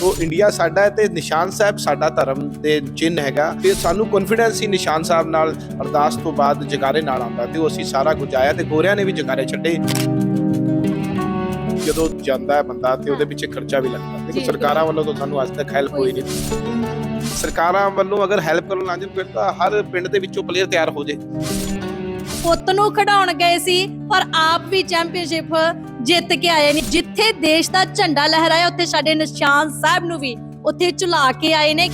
ਤੋ ਇੰਡੀਆ ਸਾਡਾ ਹੈ ਤੇ ਨਿਸ਼ਾਨ ਸਾਹਿਬ ਸਾਡਾ ਧਰਮ ਦੇ ਚਿੰਨ੍ਹ ਹੈਗਾ ਤੇ ਸਾਨੂੰ ਕੌਨਫੀਡੈਂਸ ਸੀ ਨਿਸ਼ਾਨ ਸਾਹਿਬ ਨਾਲ ਅਰਦਾਸ ਤੋਂ ਬਾਅਦ ਜਗਾਰੇ ਨਾਲ ਆਉਂਦਾ ਤੇ ਉਹ ਅਸੀਂ ਸਾਰਾ ਕੁਝ ਆਇਆ ਤੇ ਗੋਰਿਆਂ ਨੇ ਵੀ ਜਗਾਰੇ ਛੱਡੇ। ਜਦੋਂ ਜਾਂਦਾ ਹੈ ਬੰਦਾ ਤੇ ਉਹਦੇ ਪਿੱਛੇ ਖਰਚਾ ਵੀ ਲੱਗਦਾ। ਜੀ, ਸਰਕਾਰਾਂ ਵੱਲੋਂ ਤਾਂ ਸਾਨੂੰ ਅੱਜ ਤੱਕ ਹੈਲਪ ਹੋਈ ਨਹੀਂ। ਸਰਕਾਰਾਂ ਵੱਲੋਂ ਅਗਰ ਹੈਲਪ ਕਰਨ ਲੱਗ ਜਾਣ ਫਿਰ ਤਾਂ ਹਰ ਪਿੰਡ ਦੇ ਵਿੱਚੋਂ ਪਲੇਅਰ ਤਿਆਰ ਹੋ ਜੇ। ਪੁੱਤ ਨੂੰ ਖਿਡਾਉਣ ਗਏ ਸੀ, ਪਰ ਆਪ ਵੀ ਚੈਂਪੀਅਨਸ਼ਿਪ ਜਿੱਤ ਕੇ ਆਏ ਨੇ। ਜਿੱਥੇ ਦੇਸ਼ ਦਾ ਝੰਡਾ ਲਹਿਰਾਇਆ, ਉੱਥੇ ਸਾਡੇ ਨਿਸ਼ਾਨ ਸਾਹਿਬ ਨੂੰ ਵੀ ਉੱਥੇ ਝੁਲਾ ਕੇ ਆਏ ਨੇ।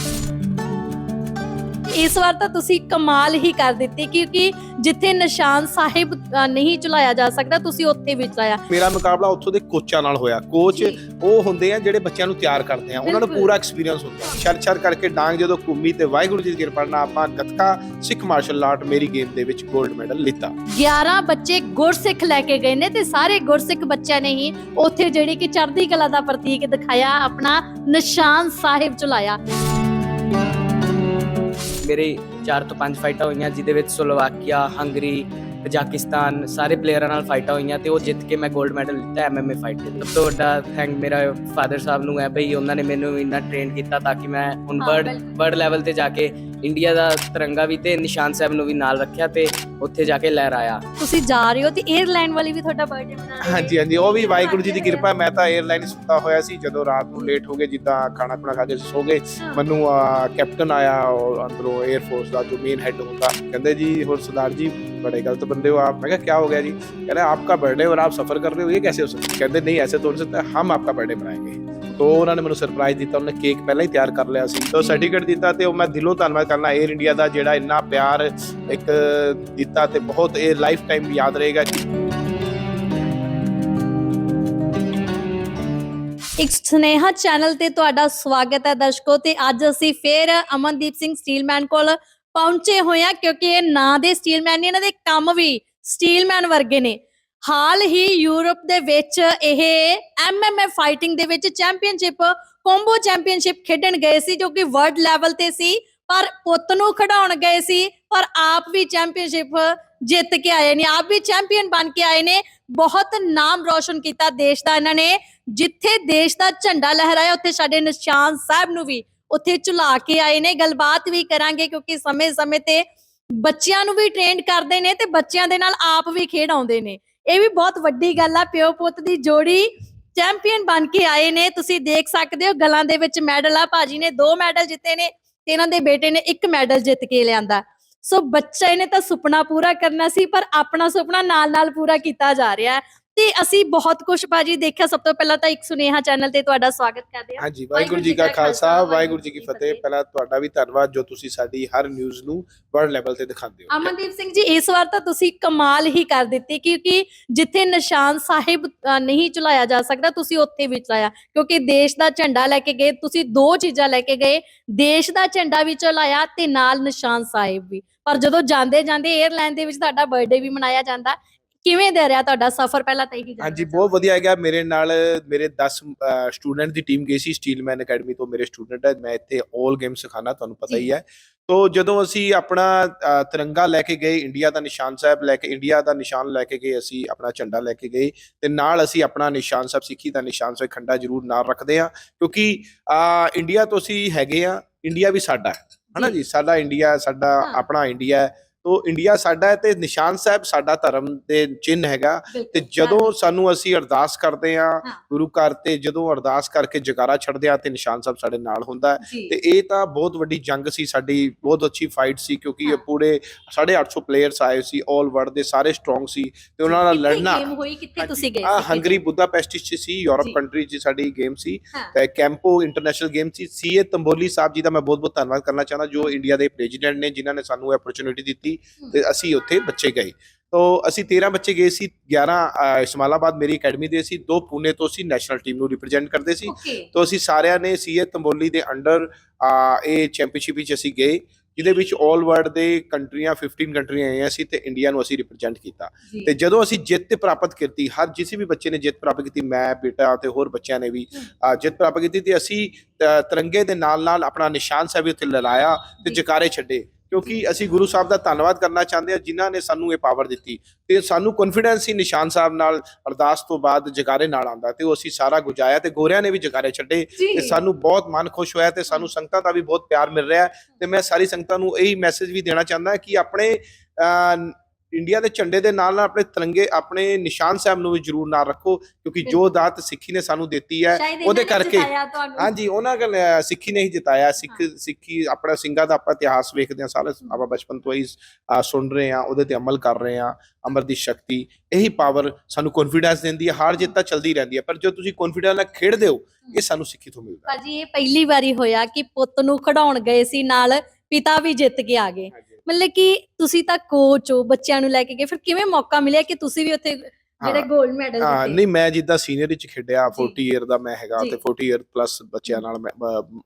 ਇਸ ਵਾਰ ਤਾਂ ਤੁਸੀਂ ਕਮਾਲ ਹੀ ਕਰ ਦਿੱਤੀ ਕਿਉਂਕਿ ਜਿੱਥੇ ਨਿਸ਼ਾਨ ਸਾਹਿਬ ਨਹੀਂ ਝੁਲਾਇਆ ਜਾ ਸਕਦਾ ਤੁਸੀਂ ਉੱਥੇ ਵੀ ਝੁਲਾਇਆ ਮੇਰਾ ਮੁਕਾਬਲਾ ਉੱਥੋਂ ਦੇ ਕੋਚਾਂ ਨਾਲ ਹੋਇਆ। ਕੋਚ। ਉਹ ਹੁੰਦੇ ਆ ਜਿਹੜੇ ਬੱਚਿਆਂ ਨੂੰ ਤਿਆਰ ਕਰਦੇ ਆ। ਉਹਨਾਂ ਨੂੰ। ਪੂਰਾ ਐਕਸਪੀਰੀਅੰਸ ਹੁੰਦਾ ਛਰ ਛਰ ਕਰਕੇ ਡਾਂਗ ਜਦੋਂ ਘੁੰਮੀ ਤੇ ਵਾਹਿਗੁਰੂ ਜੀ ਦੀ ਕਿਰਪਾ ਨਾਲ ਆਪਾਂ ਗੱਤਕਾ ਸਿੱਖ ਮਾਰਸ਼ਲ ਆਰਟ ਮੇਰੀ ਗੇਮ ਦੇ ਵਿੱਚ 골ਡ ਮੈਡਲ ਲਿੱਤਾ। 11 ਬੱਚੇ ਗੁਰਸਿੱਖ ਲੈ ਕੇ ਗਏ ਨੇ ਤੇ ਸਾਰੇ ਗੁਰਸਿੱਖ ਬੱਚਿਆਂ ਨੇ ਹੀ ਉੱਥੇ ਜਿਹੜੀ ਕਿ ਚੜ੍ਹਦੀ ਕਲਾ ਦਾ ਪ੍ਰਤੀਕ ਦਿਖਾਇਆ ਆਪਣਾ ਨਿਸ਼ਾਨ ਸਾਹਿਬ ਝੁਲਾਇਆ ਮੇਰੇ 4 ਤੋਂ 5 ਫਾਈਟਾਂ ਹੋਈਆਂ ਜਿਹਦੇ ਵਿੱਚ ਸਲੋਵਾਕੀਆ ਹੰਗਰੀ ਕਜ਼ਾਕਿਸਤਾਨ ਸਾਰੇ ਪਲੇਅਰਾਂ ਨਾਲ ਫਾਈਟਾਂ ਹੋਈਆਂ ਤੇ ਉਹ ਜਿੱਤ ਕੇ ਮੈਂ 골ਡ ਮੈਡਲ ਲਿੱਤਾ ਐਮਐਮਏ ਫਾਈਟ ਦੇ ਸਭ ਤੋਂ ਵੱਡਾ ਥੈਂਕ ਮੇਰਾ ਫਾਦਰ ਸਾਹਿਬ ਨੂੰ ਹੈ ਭਈ ਉਹਨਾਂ ਨੇ ਮੈਨੂੰ ਇੰਨਾ ਟ੍ਰੇਨ ਕੀਤਾ ਤਾਂ ਕਿ ਮੈਂ ਹੁਣ ਵਰਲਡ। ਵਰਲਡ ਲੈਵਲ ਤੇ ਜਾ ਕੇ ਇੰਡੀਆ ਦਾ ਤਿਰੰਗਾ ਵੀ ਤੇ ਨਿਸ਼ਾਨ ਸਾਹਿਬ ਨੂੰ ਵੀ ਨਾਲ ਰੱਖਿਆ ਤੇ ਉੱਥੇ ਜਾ ਕੇ ਲਹਿਰਾਇਆ ਤੁਸੀਂ ਜਾ ਰਹੇ ਹੋ ਤੇ 에ਅਰਲਾਈਨ ਵਾਲੀ ਵੀ ਤੁਹਾਡਾ ਬਰਥਡੇ ਮਨਾ ਹਾਂਜੀ ਹਾਂਜੀ ਉਹ ਵੀ ਵਾਹਿਗੁਰੂ ਜੀ ਦੀ ਕਿਰਪਾ ਮੈਂ ਤਾਂ 에ਅਰਲਾਈਨ ਸੁੱਤਾ ਹੋਇਆ ਸੀ ਜਦੋਂ ਰਾਤ ਨੂੰ ਲੇਟ ਹੋ ਗਏ ਜਿੱਦਾਂ ਖਾਣਾ ਪੀਣਾ ਖਾ ਕੇ ਸੋ ਗਏ ਮੈਨੂੰ ਕੈਪਟਨ ਆਇਆ ਔਰ ਅੰਦਰੋਂ 에ਅਰਫੋਰਸ ਦਾ ਜੋ ਮੇਨ ਹੈਡ ਹੁੰਦਾ ਕਹਿੰਦੇ ਜੀ ਹੋਰ ਸਰਦਾਰ ਜੀ बड़े गलत बंदे हो आप मैं क्या क्या हो गया जी कह रहे आपका बर्थडे और आप सफ़र कर रहे हो ये कैसे हो सकता कहते नहीं ऐसे तो नहीं सकता हम आपका बर्थडे ਤੋ ਉਹਨਾਂ ਨੇ ਮੈਨੂੰ ਸਰਪ੍ਰਾਈਜ਼ ਦਿੱਤਾ ਉਹਨੇ ਕੇਕ ਪਹਿਲਾਂ ਹੀ ਤਿਆਰ ਕਰ ਲਿਆ ਸੀ। ਤੋ ਸਰਟੀਫਿਕੇਟ ਦਿੱਤਾ ਤੇ ਉਹ ਮੈਂ ਦਿਲੋਂ ਧੰਨਵਾਦ ਕਰਨਾ 에ਅਰ ਇੰਡੀਆ ਦਾ ਜਿਹੜਾ ਇੰਨਾ ਪਿਆਰ ਇੱਕ ਦਿੱਤਾ ਤੇ ਬਹੁਤ ਇਹ ਲਾਈਫ ਟਾਈਮ ਯਾਦ ਰਹੇਗਾ। ਇੱਕ ਸਨੇਹਾ ਚੈਨਲ ਤੇ ਤੁਹਾਡਾ ਸਵਾਗਤ ਹੈ ਦਰਸ਼ਕੋ, ਤੇ ਅੱਜ ਅਸੀਂ ਫੇਰ ਅਮਨਦੀਪ ਸਿੰਘ ਸਟੀਲਮੈਨ ਕੋਲ ਪਹੁੰਚੇ ਹੋਏ ਹਾਂ, ਕਿਉਂਕਿ ਇਹ ਨਾਂ ਦੇ ਸਟੀਲਮੈਨ ਨੇ, ਇਹਨਾਂ ਦੇ ਕੰਮ ਵੀ ਸਟੀਲਮੈਨ ਵਰਗੇ ਨੇ। ਹਾਲ ਹੀ ਯੂਰਪ ਦੇ ਵਿੱਚ ਇਹ ਐਮਐਮਏ ਫਾਈਟਿੰਗ ਦੇ ਵਿੱਚ ਚੈਂਪੀਅਨਸ਼ਿਪ ਕੰਬੋ ਚੈਂਪੀਅਨਸ਼ਿਪ ਖੇਡਣ ਗਏ ਸੀ, ਜੋ ਕਿ ਵਰਲਡ ਲੈਵਲ ਤੇ ਸੀ। ਪਰ ਪੁੱਤ ਨੂੰ ਖਿਡਾਉਣ ਗਏ ਸੀ, ਪਰ ਆਪ ਵੀ ਚੈਂਪੀਅਨਸ਼ਿਪ ਜਿੱਤ ਕੇ ਆਏ ਨੇ, ਆਪ ਵੀ ਚੈਂਪੀਅਨ ਬਣ ਕੇ ਆਏ ਨੇ। ਬਹੁਤ ਨਾਮ ਰੋਸ਼ਨ ਕੀਤਾ ਦੇਸ਼ ਦਾ ਇਹਨਾਂ ਨੇ। ਜਿੱਥੇ ਦੇਸ਼ ਦਾ ਝੰਡਾ ਲਹਿਰਾਇਆ, ਉੱਥੇ ਸਾਡੇ ਨਿਸ਼ਾਨ ਸਾਹਿਬ ਨੂੰ ਵੀ ਉੱਥੇ ਝੁਲਾ ਕੇ ਆਏ ਨੇ। ਗੱਲਬਾਤ ਵੀ ਕਰਾਂਗੇ ਕਿਉਂਕਿ ਸਮੇਂ-ਸਮੇਂ ਤੇ ਬੱਚਿਆਂ ਨੂੰ ਵੀ ਟ੍ਰੇਨਡ ਕਰਦੇ ਨੇ ਤੇ ਬੱਚਿਆਂ ਦੇ ਨਾਲ ਆਪ ਵੀ ਖੇਡ ਆਉਂਦੇ ਨੇ। ਇਹ ਵੀ ਬਹੁਤ ਵੱਡੀ ਗੱਲ ਆ, ਪਿਓ ਪੁੱਤ ਦੀ ਜੋੜੀ ਚੈਂਪੀਅਨ ਬਣ ਕੇ ਆਏ ਨੇ। ਤੁਸੀਂ ਦੇਖ ਸਕਦੇ ਹੋ, ਗਲਾਂ ਦੇ ਵਿੱਚ ਮੈਡਲ ਆ। ਭਾਜੀ ਨੇ ਦੋ ਮੈਡਲ ਜਿੱਤੇ ਨੇ। ਤੇ ਇਹਨਾਂ ਦੇ ਬੇਟੇ ਨੇ ਇੱਕ ਮੈਡਲ ਜਿੱਤ ਕੇ ਲਿਆਂਦਾ। ਸੋ ਬੱਚੇ ਨੇ ਤਾਂ ਸੁਪਨਾ ਪੂਰਾ ਕਰਨਾ ਸੀ, ਪਰ ਆਪਣਾ ਸੁਪਨਾ ਨਾਲ-ਨਾਲ ਪੂਰਾ ਕੀਤਾ ਜਾ ਰਿਹਾ ਹੈ। ਤੇ ਅਸੀਂ ਬਹੁਤ ਕੁਝ ਭਾਜੀ ਦੇਖਿਆ। ਸਭ ਤੋਂ ਪਹਿਲਾਂ ਤਾਂ ਇੱਕ ਸੁਨੇਹਾ ਚੈਨਲ ਤੇ ਤੁਹਾਡਾ ਸਵਾਗਤ ਕਰਦੇ ਹਾਂ। ਹਾਂਜੀ ਵਾਹਿਗੁਰੂ ਜੀ ਕਾ ਖਾਲਸਾ ਵਾਹਿਗੁਰੂ ਜੀ ਕੀ ਫਤਿਹ। ਪਹਿਲਾਂ ਤੁਹਾਡਾ ਵੀ ਧੰਨਵਾਦ ਜੋ ਤੁਸੀਂ ਸਾਡੀ ਹਰ ਨਿਊਜ਼ ਨੂੰ ਵਰਲਡ ਲੈਵਲ ਤੇ ਦਿਖਾਉਂਦੇ ਹੋ। ਅਮਨਦੀਪ ਸਿੰਘ ਜੀ ਇਸ ਵਾਰ ਤਾਂ ਤੁਸੀਂ ਕਮਾਲ ਹੀ ਕਰ ਦਿੱਤੀ ਕਿਉਂਕਿ ਜਿੱਥੇ ਨਿਸ਼ਾਨ ਸਾਹਿਬ ਨਹੀਂ ਝੁਲਾਇਆ ਜਾ ਸਕਦਾ ਤੁਸੀਂ ਉੱਥੇ ਵੀ ਝੁਲਾਇਆ ਕਿਉਂਕਿ ਦੇਸ਼ ਦਾ ਝੰਡਾ ਲੈ ਕੇ ਗਏ ਤੁਸੀਂ ਦੋ ਚੀਜ਼ਾਂ ਲੈ ਕੇ ਗਏ। ਦੇਸ਼ ਦਾ ਝੰਡਾ ਵੀ ਝੁਲਾਇਆ ਤੇ ਨਾਲ ਨਿਸ਼ਾਨ ਸਾਹਿਬ ਵੀ। ਪਰ ਜਦੋਂ ਜਾਂਦੇ ਜਾਂਦੇ 에ਅਰਲਾਈਨ ਦੇ ਵਿੱਚ ਤੁਹਾਡਾ ਬਰਥਡੇ ਵੀ ਮਨਾਇਆ ਜਾਂਦਾ ਕਿਵੇਂ ਦੇ ਰਿਹਾ ਤੁਹਾਡਾ ਸਫ਼ਰ ਪਹਿਲਾਂ ਤਾਂ ਇਹੀ ਜਾਣਨਾ ਹਾਂਜੀ ਬਹੁਤ ਵਧੀਆ ਹੈਗਾ। ਮੇਰੇ ਨਾਲ ਮੇਰੇ 10 ਸਟੂਡੈਂਟ ਦੀ ਟੀਮ ਗਈ ਸੀ ਸਟੀਲਮੈਨ ਅਕੈਡਮੀ ਤੋਂ ਮੇਰੇ ਸਟੂਡੈਂਟ ਹੈ ਮੈਂ ਇੱਥੇ 올 ਗੇਮ ਸਿਖਾਣਾ ਤੁਹਾਨੂੰ ਪਤਾ ਹੀ ਹੈ। ਤੋਂ ਜਦੋਂ ਅਸੀਂ ਆਪਣਾ ਤਿਰੰਗਾ ਲੈ ਕੇ ਗਏ ਇੰਡੀਆ ਦਾ ਨਿਸ਼ਾਨ ਸਾਹਿਬ ਲੈ ਕੇ ਇੰਡੀਆ ਦਾ ਨਿਸ਼ਾਨ ਲੈ ਕੇ ਗਏ ਅਸੀਂ ਆਪਣਾ ਝੰਡਾ ਲੈ ਕੇ ਗਏ। ਤੇ ਨਾਲ ਅਸੀਂ ਆਪਣਾ ਨਿਸ਼ਾਨ ਸਾਹਿਬ ਸਿੱਖੀ ਦਾ ਨਿਸ਼ਾਨ ਸਾਹਿਬ ਖੰਡਾ ਜ਼ਰੂਰ ਨਾਲ ਰੱਖਦੇ ਆ ਕਿਉਂਕਿ ਇੰਡੀਆ ਤੋਂ ਅਸੀਂ ਹੈਗੇ ਆ ਇੰਡੀਆ ਵੀ ਸਾਡਾ ਹੈ। ਹਨਾ ਜੀ। ਸਾਡਾ ਇੰਡੀਆ ਸਾਡਾ ਹਾਂ। ਆਪਣਾ ਇੰਡੀਆ ਹੈ। ਤੋ ਇੰਡੀਆ ਸਾਡਾ ਹੈ ਤੇ ਨਿਸ਼ਾਨ ਸਾਹਿਬ ਸਾਡਾ ਧਰਮ ਦੇ ਚਿੰਨ੍ਹ ਹੈਗਾ। ਤੇ ਜਦੋਂ ਸਾਨੂੰ ਅਸੀਂ ਅਰਦਾਸ ਕਰਦੇ ਆ। ਗੁਰੂ ਘਰ ਤੇ ਜਦੋਂ ਅਰਦਾਸ ਕਰਕੇ ਜਕਾਰਾ ਛੱਡਦੇ ਆ ਤੇ ਨਿਸ਼ਾਨ ਸਾਹਿਬ ਸਾਡੇ ਨਾਲ ਹੁੰਦਾ ਤੇ ਇਹ ਤਾਂ ਬਹੁਤ ਵੱਡੀ ਜੰਗ ਸੀ ਸਾਡੀ ਬਹੁਤ ਅੱਛੀ ਫਾਈਟ ਸੀ ਕਿਉਂਕਿ ਇਹ। ਪੂਰੇ 850 ਪਲੇਅਰਸ ਆਏ ਸੀ 올 ਵਰਲਡ ਦੇ ਸਾਰੇ ਸਟਰੋਂਗ ਸੀ ਤੇ ਉਹਨਾਂ ਨਾਲ ਲੜਨਾ game ਹੋਈ ਕਿੱਥੇ ਤੁਸੀਂ ਗਏ ਆ ਸੀ? ਹੰਗਰੀ ਬੁਦਾਪੈਸਟ ਚ ਸੀ ਯੂਰਪ। ਕੰਟਰੀ ਚ ਸਾਡੀ ਗੇਮ ਸੀ। ਤੇ ਕੈਂਪੋ ਇੰਟਰਨੈਸ਼ਨਲ ਗੇਮ ਸੀ ਸੀਏ ਤੰਬੋਲੀ ਸਾਹਿਬ ਜੀ ਦਾ ਮੈਂ ਬਹੁਤ ਬਹੁਤ ਧੰਨਵਾਦ ਕਰਨਾ ਚਾਹੁੰਦਾ ਜੋ ਇੰਡੀਆ ਦੇ ਪ੍ਰੈਜ਼ੀਡੈਂਟ ਨੇ ਜਿਨ੍ਹਾਂ ਨੇ ਸਾਨੂੰ ਇਹ ਅਪਰਚੂਨਿਟੀ ਦਿੱਤੀ ਹਮ। ਤੇ ਅਸੀਂ ਉੱਥੇ ਬੱਚੇ ਗਏ ਤੋ ਅਸੀਂ 13 ਬੱਚੇ ਗਏ ਸੀ 11 ਅ, ਇਸਮਾਇਲਾਬਾਦ ਮੇਰੀ ਅਕੈਡਮੀ ਦੇ ਸੀ ਦੋ ਪੁਣੇ ਤੋਂ ਅਸੀਂ ਨੈਸ਼ਨਲ ਟੀਮ ਨੂੰ ਰਿਪਰੈਜ਼ੈਂਟ ਕਰਦੇ ਸੀ ਤੋ ਅਸੀਂ ਸਾਰਿਆਂ ਨੇ ਸੀਏ ਤੰਬੋਲੀ ਦੇ ਅੰਡਰ ਇਹ ਚੈਂਪੀਅਨਸ਼ਿਪ ਵਿੱਚ ਅਸੀਂ ਗਏ ਜਿਹਦੇ ਵਿੱਚ 올 ਵਰਲਡ ਦੇ ਕੰਟਰੀਆਂ 15 ਕੰਟਰੀਆਂ ਆਈਆਂ ਸੀ ਤੇ ਇੰਡੀਆ ਨੂੰ ਅਸੀਂ ਰਿਪਰੈਜ਼ੈਂਟ ਕੀਤਾ। ਤੇ ਜਦੋਂ ਅਸੀਂ ਜਿੱਤ ਪ੍ਰਾਪਤ ਕੀਤੀ ਹਰ ਜਿਸੇ ਵੀ ਬੱਚੇ ਨੇ ਜਿੱਤ ਪ੍ਰਾਪਤ ਕੀਤੀ ਮੈਂ ਬੇਟਾ ਤੇ ਹੋਰ ਬੱਚਿਆਂ ਨੇ ਵੀ ਜਿੱਤ ਪ੍ਰਾਪਤ ਕੀਤੀ ਤੇ ਅਸੀਂ ਤਿਰੰਗੇ ਦੇ ਨਾਲ ਨਾਲ ਆਪਣਾ ਨਿਸ਼ਾਨ ਸਾਹਿਬ ਉੱਥੇ ਲਹਿਰਾਇਆ ਤੇ। ਜਕਾਰੇ ਛੱਡੇ ਕਿਉਂਕਿ ਅਸੀਂ ਗੁਰੂ ਸਾਹਿਬ ਦਾ ਧੰਨਵਾਦ ਕਰਨਾ ਚਾਹੁੰਦੇ ਹਾਂ ਜਿਨ੍ਹਾਂ ਨੇ ਸਾਨੂੰ ਇਹ ਪਾਵਰ ਦਿੱਤੀ। ਤੇ ਸਾਨੂੰ ਕੌਨਫੀਡੈਂਸ ਸੀ ਨਿਸ਼ਾਨ ਸਾਹਿਬ ਨਾਲ ਅਰਦਾਸ ਤੋਂ ਬਾਅਦ ਜਗਾਰੇ ਨਾਲ ਆਂਦਾ ਤੇ ਉਹ ਅਸੀਂ ਸਾਰਾ ਗੁਜਾਇਆ ਤੇ ਗੋਰਿਆਂ ਨੇ ਵੀ ਜਗਾਰੇ ਛੱਡੇ ਤੇ ਸਾਨੂੰ ਬਹੁਤ ਮਨ ਖੁਸ਼ ਹੋਇਆ ਤੇ ਸਾਨੂੰ ਸੰਗਤਾਂ ਦਾ ਵੀ ਬਹੁਤ ਪਿਆਰ ਮਿਲ ਰਿਹਾ ਹੈ। ਤੇ ਮੈਂ ਸਾਰੀ ਸੰਗਤਾਂ ਨੂੰ ਇਹੀ ਮੈਸੇਜ ਵੀ ਦੇਣਾ ਚਾਹੁੰਦਾ ਕਿ ਆਪਣੇ ਇੰਡੀਆ ਦੇ ਝੰਡੇ ਦੇ ਨਾਲ ਨਾਲ ਆਪਣੇ ਤਿਰੰਗੇ ਆਪਣੇ ਨਿਸ਼ਾਨ ਸਾਹਿਬ ਨੂੰ ਵੀ ਜ਼ਰੂਰ ਨਾਲ ਰੱਖੋ ਕਿਉਂਕਿ ਜੋ ਦਾਤ ਸਿੱਖੀ ਨੇ ਸਾਨੂੰ ਦਿੱਤੀ ਹੈ ਉਹਦੇ ਕਰਕੇ-। ਹਾਂਜੀ ਉਹਨਾਂ ਅਹ, ਸਿੱਖੀ ਨੇ ਹੀ ਜਿਤਾਇਆ। ਸਿੱਖ। ਸਿੱਖੀ ਆਪਣਾ ਸਿੰਘਾਂ ਦਾ ਆਪਾਂ ਇਤਿਹਾਸ ਵੇਖਦੇ ਹਾਂ ਸਾਰੇ ਆਪਾਂ ਬਚਪਨ ਤੋਂ ਹੀ ਸੁਣ ਰਹੇ ਹਾਂ ਉਹਦੇ ਤੇ ਅਮਲ ਕਰ ਰਹੇ ਹਾਂ ਅਮਰ ਦੀ ਸ਼ਕਤੀ ਇਹੀ ਪਾਵਰ ਸਾਨੂੰ ਕੌਨਫੀਡੈਂਸ ਦਿੰਦੀ ਹੈ ਹਾਰ ਜਿੱਤ ਤਾਂ ਚਲਦੀ ਰਹਿੰਦੀ ਹੈ ਪਰ ਜੋ ਤੁਸੀਂ ਕੌਨਫੀਡੈਂਸ ਨਾਲ ਖੇਡਦੇ ਹੋ ਇਹ ਸਾਨੂੰ ਸਿੱਖੀ ਤੋਂ ਮਿਲਦਾ ਭਾਜੀ ਇਹ ਪਹਿਲੀ ਵਾਰੀ ਹੋਇਆ ਕਿ ਪੁੱਤ ਨੂੰ ਖਡਾਉਣ ਗਏ ਸੀ ਨਾਲ ਪਿਤਾ ਵੀ ਜਿੱਤ ਕੇ ਆ ਗਏ। ਮਤਲਬ ਕਿ ਤੁਸੀਂ ਤਾਂ ਕੋਚ ਹੋ ਬੱਚਿਆਂ ਨੂੰ ਲੈ ਕੇ ਗਏ ਫਿਰ ਕਿਵੇਂ ਮੌਕਾ ਮਿਲਿਆ ਕਿ ਤੁਸੀਂ ਵੀ ਉੱਥੇ ਜਿਹੜੇ। 골ਡ ਮੈਡਲ ਹਾਂ ਨਹੀਂ ਮੈਂ ਜਿੱਦਾਂ ਸੀਨੀਅਰ ਵਿੱਚ ਖੇਡਿਆ ਜੀ। 40 ਇਅਰ ਦਾ ਮੈਂ ਹੈਗਾ। ਤੇ 40 ਇਅਰ ਪਲੱਸ ਬੱਚਿਆਂ ਨਾਲ ਮੈਂ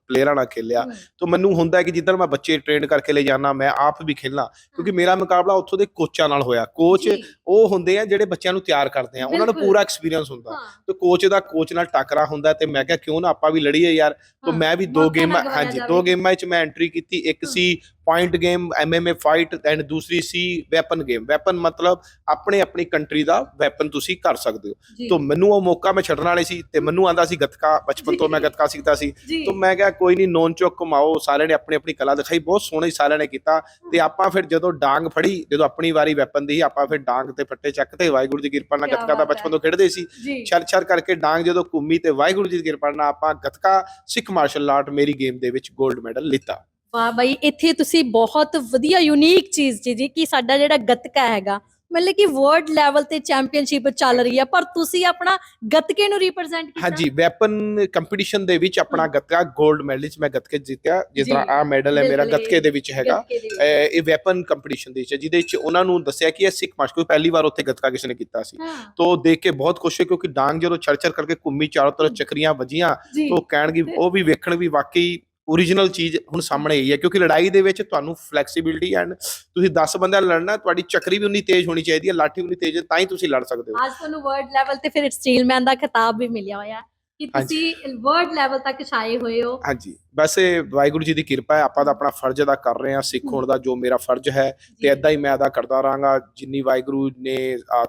ਪਲੇਅਰਾਂ ਨਾਲ ਖੇਲਿਆ ਤਾਂ ਮੈਨੂੰ ਹੁੰਦਾ ਕਿ ਜਿੱਦਣ ਮੈਂ ਬੱਚੇ ਟ੍ਰੇਨ ਕਰਕੇ ਲੈ ਜਾਣਾ ਮੈਂ ਆਪ ਵੀ ਖੇਲਾਂ ਕਿਉਂਕਿ ਮੇਰਾ ਮੁਕਾਬਲਾ ਉੱਥੋਂ ਦੇ ਕੋਚਾਂ ਨਾਲ ਹੋਇਆ ਕੋਚ ਉਹ ਹੁੰਦੇ ਆ ਜਿਹੜੇ ਬੱਚਿਆਂ ਨੂੰ ਤਿਆਰ ਕਰਦੇ ਆ ਉਹਨਾਂ ਨੂੰ। ਪੂਰਾ ਐਕਸਪੀਰੀਅੰਸ ਹੁੰਦਾ ਤੇ ਕੋਚ ਦਾ ਕੋਚ ਨਾਲ ਟੱਕਰਾ ਹੁੰਦਾ ਤੇ ਮੈਂ ਕਿਹਾ ਕਿਉਂ ਨਾ ਆਪਾਂ ਵੀ ਲੜੀਏ ਯਾਰ ਤਾਂ ਮੈਂ ਵੀ ਦੋ ਗੇਮਾਂ ਹਾਂਜੀ ਦੋ। ਗੇਮਾਂ ਵਿੱਚ ਮੈਂ ਐਂਟਰੀ ਕੀਤੀ ਇੱਕ। ਸੀ point game MMA fight and ਦੂਸਰੀ ਸੀ ਵੈਪਨ ਗੇਮ ਵੈਪਨ ਮਤਲਬ ਆਪਣੇ ਆਪਣੀ ਕੰਟਰੀ ਦਾ ਵੈਪਨ ਤੁਸੀਂ ਕਰ ਸਕਦੇ ਹੋ ਤਾਂ ਮੈਨੂੰ ਉਹ ਮੌਕਾ ਮੈਂ ਛੱਡਣ ਵਾਲੇ ਸੀ ਤੇ ਮੈਨੂੰ ਆਂਦਾ ਸੀ ਗੱਤਕਾ ਬਚਪਨ ਤੋਂ ਮੈਂ। ਗੱਤਕਾ ਸਿੱਖਦਾ ਸੀ ਤਾਂ ਮੈਂ ਕਿਹਾ ਕੋਈ ਨਹੀਂ ਨੋਨ ਚੌਕ ਘੁਮਾਓ ਸਾਰਿਆਂ ਨੇ ਆਪਣੀ ਆਪਣੀ ਕਲਾ ਦਿਖਾਈ ਬਹੁਤ ਸੋਹਣੀ ਸਾਰਿਆਂ ਨੇ ਕੀਤਾ ਤੇ ਆਪਾਂ ਫਿਰ ਜਦੋਂ ਡਾਂਗ ਫੜੀ ਜਦੋਂ ਆਪਣੀ ਵਾਰੀ ਵੈਪਨ ਦੀ ਆਪਾਂ ਫਿਰ ਡਾਂਗ ਤੇ ਫੱਟੇ ਚੱਕ ਤੇ ਵਾਹਿਗੁਰੂ ਦੀ ਕਿਰਪਾ ਨਾਲ ਗੱਤਕਾ ਦਾ ਬਚਪਨ। ਤੋਂ ਖੇਡਦੇ ਸੀ ਛਰ ਛਰ ਕਰਕੇ ਡਾਂਗ ਜਦੋਂ ਘੁੰਮੀ ਤੇ ਵਾਹਿਗੁਰੂ ਜੀ ਦੀ ਕਿਰਪਾ ਨਾਲ ਆਪਾਂ ਗੱਤਕਾ ਸਿੱਖ ਮਾਰਸ਼ਲ ਆਰਟ ਮੇਰੀ ਗੇਮ ਦੇ ਵਿੱਚ 골ਡ ਮੈਡਲ ਲਿੱਤਾ ਵਾਹ ਬਾਈ ਇੱਥੇ ਤੁਸੀਂ ਬਹੁਤ ਵਧੀਆ ਯੂਨੀਕ ਚੀਜ਼ ਜੀ ਜੀ ਕਿ ਸਾਡਾ ਜਿਹੜਾ ਗੱਤਕਾ ਹੈਗਾ ਮਤਲਬ ਕਿ ਵਰਲਡ ਲੈਵਲ ਤੇ ਚੈਂਪੀਅਨਸ਼ਿਪ ਚੱਲ ਰਹੀ ਹੈ ਪਰ ਤੁਸੀਂ ਆਪਣਾ ਗੱਤਕੇ ਨੂੰ ਰਿਪਰੈਜ਼ੈਂਟ ਕੀਤਾ। ਹਾਂਜੀ ਵੈਪਨ ਕੰਪੀਟੀਸ਼ਨ ਦੇ ਵਿੱਚ ਆਪਣਾ। ਗੱਤਕਾ 골ਡ ਮੈਡਲ ਚ ਮੈਂ ਗੱਤਕੇ ਜਿੱਤਿਆ ਜਿਸ ਤਰ੍ਹਾਂ ਆ ਮੈਡਲ ਹੈ ਮੇਰਾ ਗੱਤਕੇ ਦੇ ਵਿੱਚ ਹੈਗਾ। ਇਹ ਵੈਪਨ ਕੰਪੀਟੀਸ਼ਨ ਦੇ ਵਿੱਚ ਜਿਹਦੇ ਵਿੱਚ ਉਹਨਾਂ ਨੂੰ ਦੱਸਿਆ ਕਿ ਇਹ ਸਿੱਖ ਮਾਰਸ਼ਲ ਕੋਈ ਪਹਿਲੀ ਵਾਰ ਉੱਥੇ ਗੱਤਕਾ ਕਿਸੇ ਨੇ ਕੀਤਾ ਸੀ। ਤੋ ਦੇਖ ਕੇ ਬਹੁਤ ਖੁਸ਼ ਹੈ ਕਿਉਂਕਿ ਡਾਂਗ ਜਦੋਂ ਛੜ-ਛੜ ਕਰਕੇ ਘੁੰਮੀ ਚਾਰੋਂ ਤਰਫ। ਚੱਕਰੀਆਂ ਵੱਜੀਆਂ ਤੋ ਕਹਿਣਗੇ ਉਹ ਵੀ ਵੇਖਣ ਵੀ ਵਾਕਈ ਓਰੀਜਨਲ ਚੀਜ਼ ਹੁਣ ਸਾਹਮਣੇ ਆਈ ਹੈ ਕਿਉਂਕਿ ਲੜਾਈ ਦੇ ਵਿੱਚ ਤੁਹਾਨੂੰ ਫਲੈਕਸੀਬਿਲਟੀ ਐਂਡ ਤੁਸੀਂ 10 ਬੰਦਿਆਂ ਨਾਲ ਲੜਨਾ ਤੁਹਾਡੀ ਚੱਕਰੀ ਵੀ ਉਨੀ ਤੇਜ਼ ਹੋਣੀ ਚਾਹੀਦੀ ਹੈ ਲਾਠੀ ਵੀ ਉਨੀ ਤੇਜ਼ ਹੈ, ਤਾਂ ਹੀ ਤੁਸੀਂ ਲੜ ਸਕਦੇ ਹੋ। ਅੱਜ ਤੁਹਾਨੂੰ ਵਰਲਡ ਲੈਵਲ ਤੇ ਫਿਰ ਸਟੀਲਮੈਨ ਦਾ ਖਿਤਾਬ ਵੀ ਮਿਲਿਆ ਹੋਇਆ ਕਿ। ਤੁਸੀਂ ਵਰਲਡ ਲੈਵਲ ਤੱਕ ਛਾਏ ਹੋਏ ਹੋ। ਹਾਂਜੀ। ਬਸ ਇਹ ਵਾਹਿਗੁਰੂ ਜੀ ਦੀ ਕਿਰਪਾ ਹੈ ਆਪਾਂ ਤਾਂ ਆਪਣਾ ਫਰਜ਼ ਅਦਾ ਕਰ ਰਹੇ ਹਾਂ ਸਿੱਖ ਹੋਣ ਦਾ ਜੋ ਮੇਰਾ ਫਰਜ਼ ਹੈ ਤੇ ਇਦਾਂ ਹੀ ਮੈਂ ਅਦਾ ਕਰਦਾ ਰਹਾਂਗਾ ਜਿੰਨੀ ਵਾਹਿਗੁਰੂ ਨੇ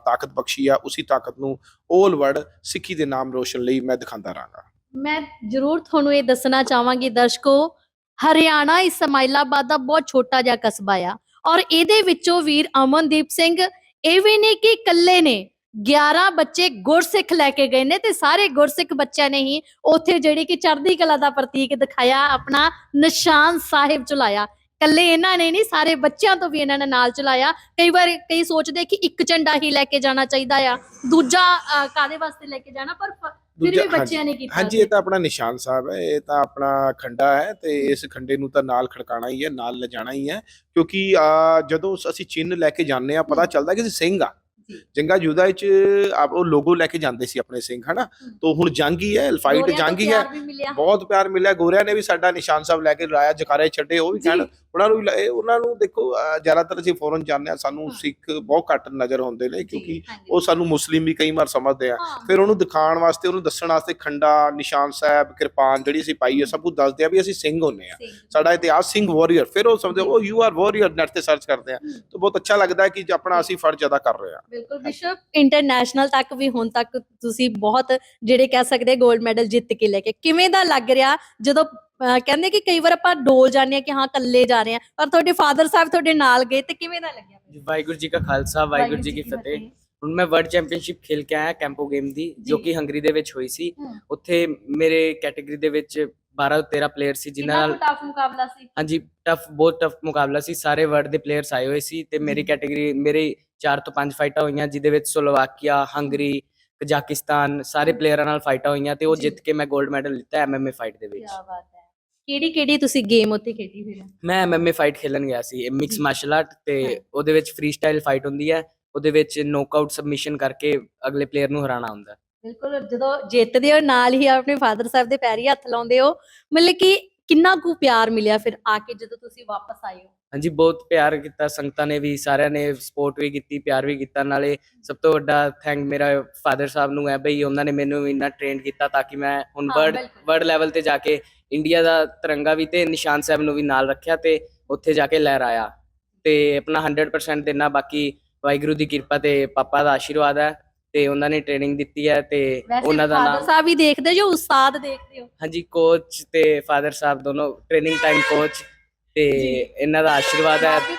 ਤਾਕਤ ਬਖਸ਼ੀ ਆ ਉਸੇ ਤਾਕਤ ਨੂੰ ਓਲ ਵਰਡ ਸਿੱਖੀ ਦੇ ਨਾਮ ਰੋਸ਼ਨ ਲਈ ਮੈਂ ਦਿਖਾਉਂਦਾ ਰਹਾਂਗਾ। ਮੈਂ ਜ਼ਰੂਰ ਤੁਹਾਨੂੰ ਇਹ ਦੱਸਣਾ ਚਾਹਾਂਗੀ ਦਰਸ਼ਕੋ ਹਰਿਆਣਾ ਇਸਮਾਇਲਾਬਾਦ ਦਾ ਬਹੁਤ ਛੋਟਾ ਜਿਹਾ ਕਸਬਾ ਆ ਔਰ ਇਹਦੇ ਵਿੱਚੋਂ ਵੀਰ ਅਮਨਦੀਪ ਸਿੰਘ ਇਹ ਵੀ ਨਹੀਂ ਕਿ ਇਕੱਲੇ ਨੇ 11 ਬੱਚੇ ਗੁਰਸਿੱਖ ਲੈ ਕੇ ਗਏ ਨੇ ਤੇ ਸਾਰੇ ਗੁਰਸਿੱਖ ਬੱਚਿਆਂ ਨੇ ਹੀ ਉੱਥੇ ਜਿਹੜੇ ਕਿ ਚੜ੍ਹਦੀ ਕਲਾ ਦਾ ਪ੍ਰਤੀਕ ਦਿਖਾਇਆ ਆਪਣਾ ਨਿਸ਼ਾਨ ਸਾਹਿਬ ਚਲਾਇਆ। ਕੱਲੇ ਇਹਨਾਂ ਨੇ ਨਹੀਂ ਸਾਰੇ ਬੱਚਿਆਂ ਤੋਂ ਵੀ ਇਹਨਾਂ ਨੇ ਨਾਲ ਚਲਾਇਆ। ਕਈ ਵਾਰ ਕਈ ਸੋਚਦੇ ਕਿ ਇੱਕ ਝੰਡਾ ਹੀ ਲੈ ਕੇ ਜਾਣਾ ਚਾਹੀਦਾ ਆ ਦੂਜਾ ਅਹ, ਕਾਹਦੇ ਵਾਸਤੇ ਲੈ ਕੇ ਜਾਣਾ ਪਰ ਫਿਰ ਦੂਜਾ- ਵੀ ਬੱਚਿਆਂ ਨੇ ਕੀਤਾ ਹਾਂਜੀ ਇਹ ਤਾਂ ਆਪਣਾ ਨਿਸ਼ਾਨ ਸਾਹਿਬ ਹੈ ਇਹ ਤਾਂ ਆਪਣਾ ਖੰਡਾ ਹੈ ਤੇ ਇਸ ਖੰਡੇ ਨੂੰ ਤਾਂ ਨਾਲ ਖੜਕਾਣਾ ਹੀ ਹੈ ਨਾਲ ਲਿਜਾਣਾ ਹੀ ਹੈ ਕਿਉਂਕਿ ਅਹ, ਜਦੋਂ ਅਸੀਂ ਚਿੰਨ ਲੈ ਕੇ ਜਾਂਦੇ ਆ ਪਤਾ। ਚੱਲਦਾ ਕਿ ਅਸੀਂ ਸਿੰਘ ਆ। ਜੰਗਾ ਯੁੱਧਾ ਵਿੱਚ ਆਪ ਉਹ ਲੋਗੋ ਲੈ ਕੇ ਜਾਂਦੇ ਸੀ ਆਪਣੇ ਸਿੰਘ ਹਨਾ। ਤੋਂ ਹੁਣ ਜੰਗ ਹੀ ਹੈ ਫਾਈਟ ਜੰਗ ਹੀ ਹੈ। ਬਹੁਤ ਪਿਆਰ ਮਿਲਿਆ ਗੋਰਿਆਂ ਨੇ ਵੀ ਸਾਡਾ ਨਿਸ਼ਾਨ ਸਾਹਿਬ ਲੈ ਕੇ ਲਾਇਆ ਜਕਾਰੇ ਛੱਡੇ ਉਹ ਵੀ। ਕਹਿਣ ਉਹਨਾਂ ਨੂੰ ਉਹਨਾਂ ਨੂੰ ਦੇਖੋ ਜ਼ਿਆਦਾਤਰ ਅਸੀਂ ਫੋਰਨ ਜਾਂਦੇ ਆ ਸਾਨੂੰ। ਸਿੱਖ ਬਹੁਤ ਘੱਟ ਨਜ਼ਰ ਆਉਂਦੇ ਨੇ ਕਿਉਂਕਿ। ਉਹ ਸਾਨੂੰ ਮੁਸਲਿਮ ਵੀ ਕਈ ਵਾਰ ਸਮਝਦੇ ਆ ਫਿਰ ਉਹਨੂੰ ਦਿਖਾਉਣ ਵਾਸਤੇ ਉਹਨੂੰ ਦੱਸਣ ਵਾਸਤੇ ਖੰਡਾ ਨਿਸ਼ਾਨ ਸਾਹਿਬ ਕਿਰਪਾਨ ਜਿਹੜੀ ਅਸੀਂ ਪਾਈ ਹੈ ਸਭ ਕੁਝ ਦੱਸਦੇ ਆ ਵੀ ਅਸੀਂ ਸਿੰਘ ਹੁੰਨੇ ਆ। ਸਾਡਾ ਇਤਿਹਾਸ ਸਿੰਘ ਵਾਰੀਅਰ ਫਿਰ ਉਹ ਸਮਝਦੇ ਉਹ ਯੂ ਆਰ ਵਾਰੀਅਰ ਨੈਟ ਤੇ ਸਰਚ ਕਰਦੇ ਆ। ਤਾਂ ਬਹੁਤ ਅੱਛਾ ਲੱਗਦਾ ਕਿ ਆਪਣਾ ਅਸੀਂ ਫਰਜ਼ ਅਦਾ ਕਰ ਰਹੇ ਆ ਬਿਲਕੁਲ ਬਿਸ਼ਪ। ਇੰਟਰਨੈਸ਼ਨਲ ਤੱਕ ਵੀ ਹੁਣ ਤੱਕ ਤੁਸੀਂ ਬਹੁਤ ਜਿਹੜੇ ਕਹਿ ਸਕਦੇ 골ਡ ਮੈਡਲ ਜਿੱਤ ਕੇ ਲੈ ਕੇ ਕਿਵੇਂ ਦਾ ਲੱਗ ਰਿਹਾ? ਜਦੋਂ ਕਹਿੰਦੇ ਕਿ ਕਈ ਵਾਰ ਆਪਾਂ ਡੋਲ ਜਾਂਦੇ ਆ ਕਿ ਹਾਂ ਇਕੱਲੇ ਜਾ ਰਹੇ ਆ ਪਰ ਤੁਹਾਡੇ ਫਾਦਰ ਸਾਹਿਬ ਤੁਹਾਡੇ ਨਾਲ ਗਏ ਤੇ ਕਿਵੇਂ ਦਾ ਲੱਗਿਆ? ਵਾਹਿਗੁਰੂ ਜੀ ਕਾ ਖਾਲਸਾ ਵਾਹਿਗੁਰੂ ਜੀ ਕੀ ਫਤਿਹ। ਹੁਣ ਮੈਂ ਵਰਲਡ ਚੈਂਪੀਅਨਸ਼ਿਪ ਖੇਲ ਕੇ ਆਇਆ ਕੈਂਪੋ ਗੇਮ ਦੀ ਜੋ। ਕਿ ਹੰਗਰੀ ਦੇ ਵਿੱਚ ਹੋਈ ਸੀ। ਉੱਥੇ ਮੇਰੇ ਕੈਟਾਗਰੀ ਦੇ ਵਿੱਚ 12 ਤੋਂ 13 ਪਲੇਅਰ ਸੀ ਜਿਨ੍ਹਾਂ ਨਾਲ ਟਫ ਮੁਕਾਬਲਾ ਸੀ ਹਾਂਜੀ ਟਫ ਬਹੁਤ ਟਫ ਮੁਕਾਬਲਾ ਸੀ ਸਾਰੇ ਵਰਲਡ ਦੇ ਪਲੇਅਰਸ ਆਏ ਹੋਏ ਸੀ ਤੇ ਮੇਰੀ। ਕੈਟਾਗਰੀ ਮੇਰੇ 4 ਤੋਂ 5 ਫਾਈਟਾਂ ਹੋਈਆਂ ਜਿਹਦੇ ਵਿੱਚ ਸਲੋਵਾਕੀਆ ਹੰਗਰੀ ਕਜ਼ਾਕਿਸਤਾਨ ਸਾਰੇ ਪਲੇਅਰਾਂ ਨਾਲ ਫਾਈਟਾਂ ਹੋਈਆਂ ਤੇ ਉਹ। ਜਿੱਤ ਕੇ ਮੈਂ 골ਡ ਮੈਡਲ ਲਿੱਤਾ ਐਮਐਮਏ ਫਾਈਟ ਦੇ ਕੀ ਵਿੱਚ ਬਾਤ ਹੈ ਕਿਹੜੀ ਕਿਹੜੀ ਤੁਸੀਂ ਗੇਮ ਉੱਥੇ ਖੇਡੀ ਫਿਰ ਮੈਂ ਐਮਐਮਏ ਫਾਈਟ ਖੇਲਣ ਗਿਆ ਸੀ ਮਿਕਸ। ਮਾਰਸ਼ਲ ਆਰਟ ਤੇ। ਉਹਦੇ ਵਿੱਚ ਫ੍ਰੀ ਸਟਾਈਲ ਫਾਈਟ ਹੁੰਦੀ ਹੈ ਉਹਦੇ ਵਿੱਚ ਨੌਕਆਊਟ ਸਬਮਿਸ਼ਨ ਕਰਕੇ ਅਗਲੇ ਪਲੇਅਰ ਨੂੰ ਹਰਾਉਣਾ ਹੁੰਦਾ। ਬਿਲਕੁਲ ਜਦੋਂ ਜਿੱਤਦੇ ਹੋ ਨਾਲ ਹੀ ਆਪਣੇ ਫਾਦਰ ਸਾਹਿਬ ਦੇ ਪੈਰੀ ਹੱਥ ਲਾਉਂਦੇ ਹੋ ਮਤਲਬ ਕਿ ਕਿੰਨਾ ਕੁ ਪਿਆਰ ਮਿਲਿਆ ਫਿਰ ਆ ਕੇ ਜਦੋਂ ਤੁਸੀਂ ਵਾਪਸ ਆਏ ਹੋ? ਹਾਂਜੀ ਬਹੁਤ ਪਿਆਰ ਕੀਤਾ ਸੰਗਤਾਂ ਨੇ ਵੀ ਸਾਰਿਆਂ ਨੇ ਸਪੋਰਟ ਵੀ ਕੀਤੀ ਪਿਆਰ ਵੀ ਕੀਤਾ ਨਾਲੇ ਸਭ ਤੋਂ ਵੱਡਾ ਥੈਂਕ ਮੇਰਾ ਫਾਦਰ ਸਾਹਿਬ ਨੂੰ ਹੈ ਬਈ ਉਹਨਾਂ ਨੇ ਮੈਨੂੰ ਇੰਨਾ ਟ੍ਰੇਨ ਕੀਤਾ ਤਾਂ ਕਿ ਮੈਂ ਹੁਣ ਹਾਂ, ਵਰਲਡ ਬਿਲਕੁਲ। ਵਰਲਡ ਲੈਵਲ ਤੇ ਜਾ ਕੇ ਇੰਡੀਆ ਦਾ ਤਿਰੰਗਾ ਵੀ ਤੇ ਨਿਸ਼ਾਨ ਸਾਹਿਬ ਨੂੰ ਵੀ ਨਾਲ ਰੱਖਿਆ ਤੇ ਉੱਥੇ ਜਾ ਕੇ ਲਹਿਰਾਇਆ ਤੇ ਆਪਣਾ 100% ਦੇਣਾ ਬਾਕੀ ਵਾਹਿਗੁਰੂ ਦੀ ਕਿਰਪਾ ਤੇ ਪਾਪਾ ਦਾ ਆਸ਼ੀਰਵਾਦ ਹੈ। ਤੇ ਉਹਨਾਂ ਨੇ ਟ੍ਰੇਨਿੰਗ ਦਿੱਤੀ ਹੈ ਤੇ ਉਹਨਾਂ ਦਾ ਫਾਦਰ ਨਾਮ ਸਾਹਿਬ ਹੀ ਦੇਖਦੇ ਜੋ ਉਸਤਾਦ ਦੇਖਦੇ ਹੋ? ਹਾਂਜੀ ਕੋਚ ਤੇ ਫਾਦਰ ਸਾਹਿਬ ਦੋਨੋਂ ਟ੍ਰੇਨਿੰਗ ਟਾਈਮ ਕੋਚ ਤੇ। ਇਹਨਾਂ ਦਾ ਆਸ਼ੀਰਵਾਦ ਹੈ। ਵੀ